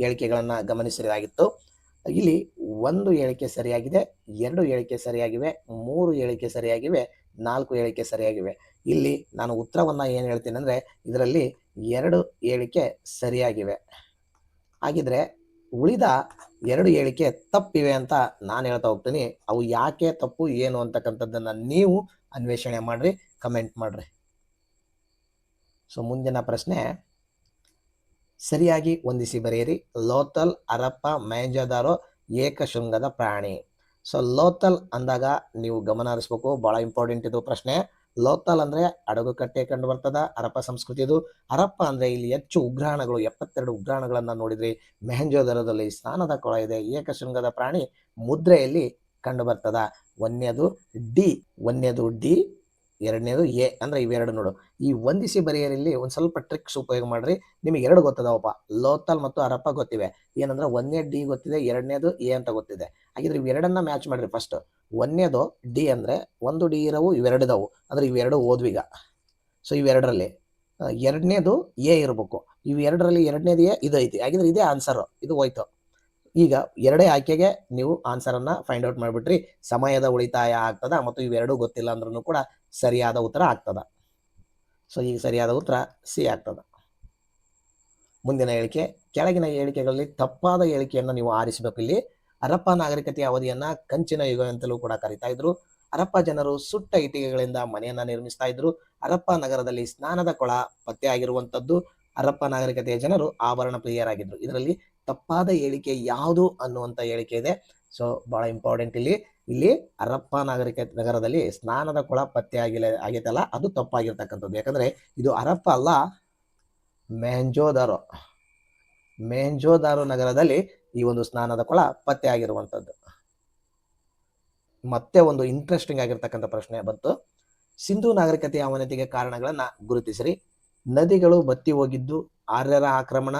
Speaker 1: ಹೇಳಿಕೆಗಳನ್ನು ಗಮನಿಸಲಾಗಿತ್ತು ಇಲ್ಲಿ ಒಂದು ಹೇಳಿಕೆ ಸರಿಯಾಗಿದೆ, ಎರಡು ಹೇಳಿಕೆ ಸರಿಯಾಗಿವೆ, ಮೂರು ಹೇಳಿಕೆ ಸರಿಯಾಗಿವೆ, ನಾಲ್ಕು ಹೇಳಿಕೆ ಸರಿಯಾಗಿವೆ. ಇಲ್ಲಿ ನಾನು ಉತ್ತರವನ್ನು ಏನು ಹೇಳ್ತೀನಿ ಅಂದರೆ ಇದರಲ್ಲಿ ಎರಡು ಹೇಳಿಕೆ ಸರಿಯಾಗಿವೆ. ಹಾಗಿದ್ರೆ ಉಳಿದ ಎರಡು ಹೇಳಿಕೆ ತಪ್ಪಿವೆ ಅಂತ ನಾನು ಹೇಳ್ತಾ ಹೋಗ್ತೀನಿ. ಅವು ಯಾಕೆ ತಪ್ಪು, ಏನು ಅಂತಕ್ಕಂಥದ್ದನ್ನು ನೀವು ಅನ್ವೇಷಣೆ ಮಾಡಿರಿ, ಕಮೆಂಟ್ ಮಾಡಿರಿ. ಸೊ ಮುಂದಿನ ಪ್ರಶ್ನೆ, ಸರಿಯಾಗಿ ಹೊಂದಿಸಿ ಬರೆಯಿರಿ. ಲೋತಲ್ ಅರಪ್ಪ ಮೇಂಜದಾರೋ ಏಕಶೃಂಗದ ಪ್ರಾಣಿ. ಸೊ ಲೋತಲ್ ಅಂದಾಗ ನೀವು ಗಮನ ಹರಿಸ್ಬೇಕು. ಬಹಳ ಇಂಪಾರ್ಟೆಂಟ್ ಇದು ಪ್ರಶ್ನೆ. ಲೋತಲ್ ಅಂದ್ರೆ ಅಡಗು ಕಟ್ಟೆ ಕಂಡು ಬರ್ತದ. ಹರಪ್ಪ ಸಂಸ್ಕೃತಿದು. ಹರಪ್ಪ ಅಂದ್ರೆ ಇಲ್ಲಿ ಹೆಚ್ಚು ಉಗ್ರಾಣಗಳು, ಎಪ್ಪತ್ತೆರಡು ಉಗ್ರಾಣಗಳನ್ನ ನೋಡಿದ್ರಿ ಮೆಹಂಜೋದರದಲ್ಲಿ ಸ್ನಾನದ ಕೊಳ ಇದೆ. ಏಕಶೃಂಗದ ಪ್ರಾಣಿ ಮುದ್ರೆಯಲ್ಲಿ ಕಂಡು ಬರ್ತದ. ಒಂದನೇದು ಡಿ ಒಂದನೇದು ಡಿ ಎರಡನೇದು ಎ ಅಂದ್ರೆ ಇವೆರಡು ನೋಡು. ಈ ಒಂದಿಸಿ ಬರೆಯರಲ್ಲಿ ಒಂದು ಸ್ವಲ್ಪ ಟ್ರಿಕ್ಸ್ ಉಪಯೋಗ ಮಾಡ್ರಿ. ನಿಮಗೆ ಎರಡು ಗೊತ್ತದವಪ್ಪ. ಲೋತಲ್ ಮತ್ತು ಅರಪ್ಪ ಗೊತ್ತಿವೆ. ಏನಂದ್ರೆ ಒಂದನೇ ಡಿ ಗೊತ್ತಿದೆ, ಎರಡನೇದು ಎ ಅಂತ ಗೊತ್ತಿದೆ. ಹಾಗಿದ್ರೆ ಇವೆರಡನ್ನ ಮ್ಯಾಚ್ ಮಾಡ್ರಿ ಫಸ್ಟ್ ಒಂದನೇದು ಡಿ ಅಂದ್ರೆ ಒಂದು ಡಿ ಇರವು ಇವೆರಡಿದವು ಅಂದ್ರೆ ಇವೆರಡು ಓದ್ವಿಗ. ಸೊ ಇವೆರಡರಲ್ಲಿ. ಎರಡನೇದು ಎ ಇರಬೇಕು. ಇವೆರಡರಲ್ಲಿ ಎರಡನೇದು ಎ ಇದೈತಿ. ಹಾಗಿದ್ರೆ ಇದೇ ಆನ್ಸರ್ ಇದು ಹೋಯ್ತು. ಈಗ ಎರಡೇ ಆಯ್ಕೆಗೆ ನೀವು ಆನ್ಸರನ್ನು ಫೈಂಡ್ ಔಟ್ ಮಾಡಿಬಿಟ್ರಿ. ಸಮಯದ ಉಳಿತಾಯ ಆಗ್ತದ ಮತ್ತು ಇವೆರಡೂ ಗೊತ್ತಿಲ್ಲ ಅಂದ್ರೂ ಕೂಡ ಸರಿಯಾದ ಉತ್ತರ ಆಗ್ತದ. ಸೊ ಈಗ ಸರಿಯಾದ ಉತ್ತರ ಸಿ ಆಗ್ತದ. ಮುಂದಿನ ಹೇಳಿಕೆ, ಕೆಳಗಿನ ಹೇಳಿಕೆಗಳಲ್ಲಿ ತಪ್ಪಾದ ಹೇಳಿಕೆಯನ್ನು ನೀವು ಆರಿಸಬೇಕು ಇಲ್ಲಿ. ಅರಪ್ಪ ನಾಗರಿಕತೆಯ ಅವಧಿಯನ್ನ ಕಂಚಿನ ಯುಗ ಅಂತಲೂ ಕೂಡ ಕರಿತಾ ಇದ್ರು. ಹರಪ್ಪ ಜನರು ಸುಟ್ಟ ಇಟ್ಟಿಗೆಗಳಿಂದ ಮನೆಯನ್ನ ನಿರ್ಮಿಸ್ತಾ ಇದ್ರು. ಹರಪ್ಪ ನಗರದಲ್ಲಿ ಸ್ನಾನದ ಕೊಳ ಪತ್ತೆ ಆಗಿರುವಂತದ್ದು ಹರಪ್ಪ ನಾಗರಿಕತೆಯ ಜನರು ಆಭರಣ ಪ್ರಿಯರಾಗಿದ್ರು. ಇದರಲ್ಲಿ ತಪ್ಪಾದ ಹೇಳಿಕೆ ಯಾವುದು ಅನ್ನುವಂತ ಹೇಳಿಕೆ ಇದೆ. ಸೊ ಬಹಳ ಇಂಪಾರ್ಟೆಂಟ್ ಇಲ್ಲಿ. ಇಲ್ಲಿ ಅರಪ್ಪ ನಾಗರಿಕ ನಗರದಲ್ಲಿ ಸ್ನಾನದ ಕೊಳ ಪತ್ತೆ ಆಗಿಲ್ಲ, ಆಗೈತಲ್ಲ, ಅದು ತಪ್ಪಾಗಿರ್ತಕ್ಕಂಥದ್ದು. ಯಾಕಂದ್ರೆ ಇದು ಅರಪ್ಪ ಅಲ್ಲ, ಮೆಹಂಜೋದಾರೋ ಮೆಹಂಜೋದಾರೋ ನಗರದಲ್ಲಿ ಈ ಒಂದು ಸ್ನಾನದ ಕೊಳ ಪತ್ತೆ ಆಗಿರುವಂಥದ್ದು. ಮತ್ತೆ ಒಂದು ಇಂಟ್ರೆಸ್ಟಿಂಗ್ ಆಗಿರ್ತಕ್ಕಂಥ ಪ್ರಶ್ನೆ ಬಂತು. ಸಿಂಧೂ ನಾಗರಿಕತೆಯ ಅವನತಿಗೆ ಕಾರಣಗಳನ್ನ ಗುರುತಿಸಿರಿ. ನದಿಗಳು ಬತ್ತಿ ಹೋಗಿದ್ದು, ಆರ್ಯರ ಆಕ್ರಮಣ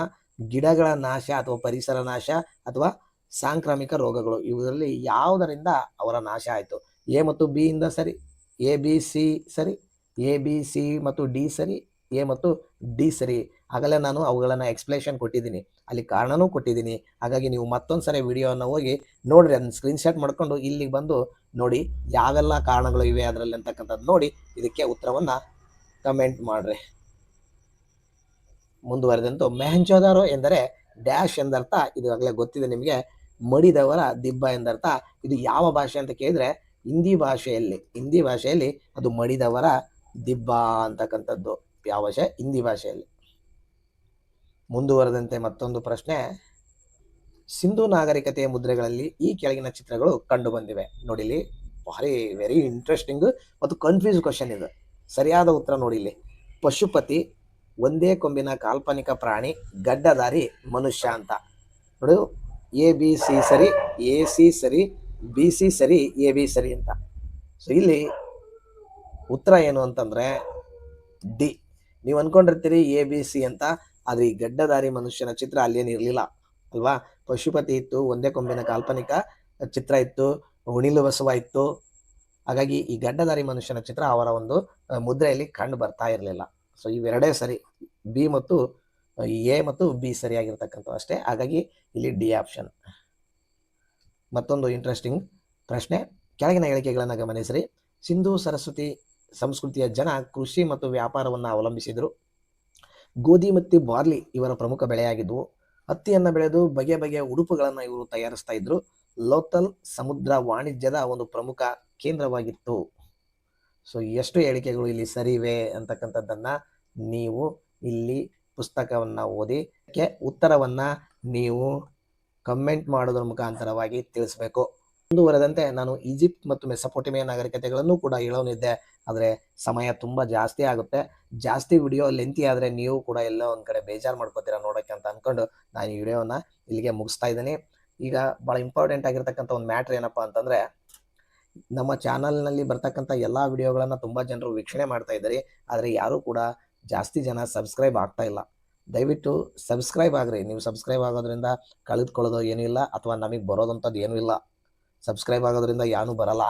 Speaker 1: ಗಿಡಗಳ ನಾಶ ಅಥವಾ ಪರಿಸರ ನಾಶ ಅಥವಾ ಸಾಂಕ್ರಾಮಿಕ ರೋಗಗಳು, ಇವುಗಳಲ್ಲಿ ಯಾವುದರಿಂದ ಅವರ ನಾಶ ಆಯಿತು? ಎ ಮತ್ತು ಬಿ ಇಂದ ಸರಿ, ಎ, ಬಿ, ಸಿ ಸರಿ, ಎ, ಬಿ, ಸಿ ಮತ್ತು ಡಿ ಸರಿ, ಎ ಮತ್ತು ಡಿ ಸರಿ. ಆಗಲೇ ನಾನು ಅವುಗಳನ್ನು ಎಕ್ಸ್ಪ್ಲೇಷನ್ ಕೊಟ್ಟಿದ್ದೀನಿ. ಅಲ್ಲಿ ಕಾರಣನೂ ಕೊಟ್ಟಿದ್ದೀನಿ. ಹಾಗಾಗಿ ನೀವು ಮತ್ತೊಂದು ಸರಿ ವಿಡಿಯೋವನ್ನು ಹೋಗಿ ನೋಡ್ರಿ. ಅದನ್ನ ಸ್ಕ್ರೀನ್ಶಾಟ್ ಮಾಡಿಕೊಂಡು ಇಲ್ಲಿಗೆ ಬಂದು ನೋಡಿ ಯಾವೆಲ್ಲ ಕಾರಣಗಳು ಇವೆ ಅದರಲ್ಲಿ ಅಂತಕ್ಕಂಥದ್ದು ನೋಡಿ. ಇದಕ್ಕೆ ಉತ್ತರವನ್ನು ಕಮೆಂಟ್ ಮಾಡ್ರಿ. ಮುಂದುವರೆದಂತೂ ಮೆಹಂಜೋದಾರೋ ಎಂದರೆ ಡ್ಯಾಶ್ ಎಂದರ್ಥ. ಇದು ಆಗಲೇ ಗೊತ್ತಿದೆ ನಿಮಗೆ. ಮಡಿದವರ ದಿಬ್ಬ ಎಂದರ್ಥ. ಇದು ಯಾವ ಭಾಷೆ ಅಂತ ಕೇಳಿದ್ರೆ ಹಿಂದಿ ಭಾಷೆಯಲ್ಲಿ ಹಿಂದಿ ಭಾಷೆಯಲ್ಲಿ ಅದು ಮಡಿದವರ ದಿಬ್ಬ ಅಂತಕ್ಕಂಥದ್ದು. ಯಾವ ಭಾಷೆ? ಹಿಂದಿ ಭಾಷೆಯಲ್ಲಿ. ಮುಂದುವರೆದಂತೆ ಮತ್ತೊಂದು ಪ್ರಶ್ನೆ. ಸಿಂಧು ನಾಗರಿಕತೆಯ ಮುದ್ರೆಗಳಲ್ಲಿ ಈ ಕೆಳಗಿನ ಚಿತ್ರಗಳು ಕಂಡು ಬಂದಿವೆ ನೋಡಿಲಿ ಭಾರಿ ವೆರಿ ಇಂಟ್ರೆಸ್ಟಿಂಗ್ ಮತ್ತು ಕನ್ಫ್ಯೂಸ್ ಕ್ವಶನ್ ಇದು. ಸರಿಯಾದ ಉತ್ತರ ನೋಡಿಲಿ ಪಶುಪತಿ ಒಂದೇ ಕೊಂಬಿನ ಕಾಲ್ಪನಿಕ ಪ್ರಾಣಿ ಗಡ್ಡಧಾರಿ ಮನುಷ್ಯ ಅಂತ. ನೋಡು, ಎ, ಬಿ, ಸಿ ಸರಿ, ಎ, ಸಿ ಸರಿ, ಬಿ, ಸಿ ಸರಿ, ಎ, ಬಿ ಸರಿ ಅಂತ. ಸೊ ಇಲ್ಲಿ ಉತ್ತರ ಏನು ಅಂತಂದ್ರೆ ಡಿ. ನೀವು ಅನ್ಕೊಂಡಿರ್ತೀರಿ ಎ, ಬಿ, ಸಿ ಅಂತ, ಆದ್ರೆ ಈ ಗಡ್ಡಧಾರಿ ಮನುಷ್ಯನ ಚಿತ್ರ ಅಲ್ಲೇನು ಇರಲಿಲ್ಲ, ಅಲ್ವಾ? ಪಶುಪತಿ ಇತ್ತು, ಒಂದೇ ಕೊಂಬಿನ ಕಾಲ್ಪನಿಕ ಚಿತ್ರ ಇತ್ತು ಉಣಿಲು ಬಸವ ಇತ್ತು. ಹಾಗಾಗಿ ಈ ಗಡ್ಡಧಾರಿ ಮನುಷ್ಯನ ಚಿತ್ರ ಅವರ ಒಂದು ಮುದ್ರೆಯಲ್ಲಿ ಕಂಡು ಬರ್ತಾ ಇರಲಿಲ್ಲ. ಸೊ ಇವೆರಡೇ ಸರಿ. ಬಿ ಮತ್ತು ಎ ಮತ್ತು ಬಿ ಸರಿಯಾಗಿರ್ತಕ್ಕಂಥ ಅಷ್ಟೇ. ಹಾಗಾಗಿ ಇಲ್ಲಿ ಡಿ ಆಪ್ಷನ್. ಮತ್ತೊಂದು ಇಂಟ್ರೆಸ್ಟಿಂಗ್ ಪ್ರಶ್ನೆ. ಕೆಳಗಿನ ಹೇಳಿಕೆಗಳನ್ನು ಗಮನಿಸಿರಿ. ಸಿಂಧು ಸರಸ್ವತಿ ಸಂಸ್ಕೃತಿಯ ಜನ ಕೃಷಿ ಮತ್ತು ವ್ಯಾಪಾರವನ್ನು ಅವಲಂಬಿಸಿದರು. ಗೋಧಿ ಮತ್ತು ಬಾರ್ಲಿ ಇವರ ಪ್ರಮುಖ ಬೆಳೆಯಾಗಿದ್ದವು ಹತ್ತಿಯನ್ನು ಬೆಳೆದು ಬಗೆ ಬಗೆಯ ಉಡುಪುಗಳನ್ನು ಇವರು ತಯಾರಿಸ್ತಾ ಇದ್ರು. ಲೋಕಲ್ ಸಮುದ್ರ ವಾಣಿಜ್ಯದ ಒಂದು ಪ್ರಮುಖ ಕೇಂದ್ರವಾಗಿತ್ತು. ಸೊ ಎಷ್ಟು ಹೇಳಿಕೆಗಳು ಇಲ್ಲಿ ಸರಿವೆ ಅಂತಕ್ಕಂಥದ್ದನ್ನು ನೀವು ಇಲ್ಲಿ ಪುಸ್ತಕವನ್ನ ಓದಿ ಉತ್ತರವನ್ನ ನೀವು ಕಮೆಂಟ್ ಮಾಡೋದ್ರ ಮುಖಾಂತರವಾಗಿ ತಿಳಿಸ್ಬೇಕು. ಮುಂದುವರೆದಂತೆ ನಾನು ಈಜಿಪ್ಟ್ ಮತ್ತು ಮೆಸಪೋಟಿಮಿಯಾ ನಾಗರಿಕತೆಗಳನ್ನು ಕೂಡ ಹೇಳೋನಿದ್ದೆ. ಆದರೆ ಸಮಯ ತುಂಬ ಜಾಸ್ತಿ ಆಗುತ್ತೆ. ಜಾಸ್ತಿ ವಿಡಿಯೋ ಲೆಂತಿ ಆದರೆ ನೀವು ಕೂಡ ಎಲ್ಲೋ ಒಂದು ಕಡೆ ಬೇಜಾರು ಮಾಡ್ಕೋತೀರಾ ನೋಡೋಕ್ಕೆ ಅಂತ ಅಂದ್ಕೊಂಡು ನಾನು ಈ ವಿಡಿಯೋನ ಇಲ್ಲಿಗೆ ಮುಗಿಸ್ತಾ ಇದ್ದೀನಿ. ಈಗ ಭಾಳ ಇಂಪಾರ್ಟೆಂಟ್ ಆಗಿರ್ತಕ್ಕಂಥ ಒಂದು ಮ್ಯಾಟ್ರ್ ಏನಪ್ಪ ಅಂತಂದರೆ, ನಮ್ಮ ಚಾನಲ್ನಲ್ಲಿ ಬರ್ತಕ್ಕಂಥ ಎಲ್ಲ ವಿಡಿಯೋಗಳನ್ನು ತುಂಬ ಜನರು ವೀಕ್ಷಣೆ ಮಾಡ್ತಾ ಇದ್ದಾರೆ. ಆದರೆ ಯಾರೂ ಕೂಡ ಜಾಸ್ತಿ ಜನ ಸಬ್ಸ್ಕ್ರೈಬ್ ಆಗ್ತಾ ಇಲ್ಲ. ದಯವಿಟ್ಟು ಸಬ್ಸ್ಕ್ರೈಬ್ ಆಗ್ರಿ. ನೀವು ಸಬ್ಸ್ಕ್ರೈಬ್ ಆಗೋದ್ರಿಂದ ಕಳೆದುಕೊಳ್ಳೋದು ಏನೂ ಇಲ್ಲ ಅಥವಾ ನಮಗೆ ಬರೋದಂಥದ್ದು ಏನೂ ಇಲ್ಲ. ಸಬ್ಸ್ಕ್ರೈಬ್ ಆಗೋದ್ರಿಂದ ಏನೂ ಬರಲ್ಲ.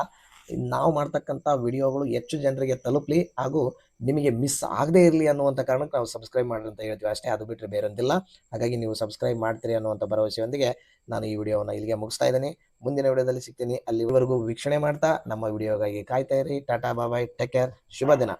Speaker 1: ನಾವು ಮಾಡ್ತಕ್ಕಂಥ ವಿಡಿಯೋಗಳು ಹೆಚ್ಚು ಜನರಿಗೆ ತಲುಪಲಿ ಹಾಗೂ ನಿಮಗೆ ಮಿಸ್ ಆಗದೇ ಇರಲಿ ಅನ್ನುವಂಥ ಕಾರಣಕ್ಕೆ ನಾವು ಸಬ್ಸ್ಕ್ರೈಬ್ ಮಾಡ್ರಿ ಅಂತ ಹೇಳ್ತೀವಿ. ಅಷ್ಟೇ ಅದು ಬಿಟ್ಟರೆ ಬೇರೊಂದಿಲ್ಲ. ಹಾಗಾಗಿ ನೀವು ಸಬ್ಸ್ಕ್ರೈಬ್ ಮಾಡ್ತೀರಿ ಅನ್ನುವಂಥ ಭರವಸೆಯೊಂದಿಗೆ ನಾನು ಈ ವಿಡಿಯೋವನ್ನು ಇಲ್ಲಿಗೆ ಮುಗಿಸ್ತಾ ಇದ್ದೀನಿ. ಮುಂದಿನ ವಿಡಿಯೋದಲ್ಲಿ ಸಿಗ್ತೀನಿ. ಅಲ್ಲಿವರೆಗೂ ವೀಕ್ಷಣೆ ಮಾಡ್ತಾ ನಮ್ಮ ವಿಡಿಯೋಗಾಗಿ ಕಾಯ್ತಾ ಇರಿ. ಟಾಟಾ ಬಾಬಾಯ್ ಟೇಕ್ ಕೇರ್ ಶುಭ ದಿನ.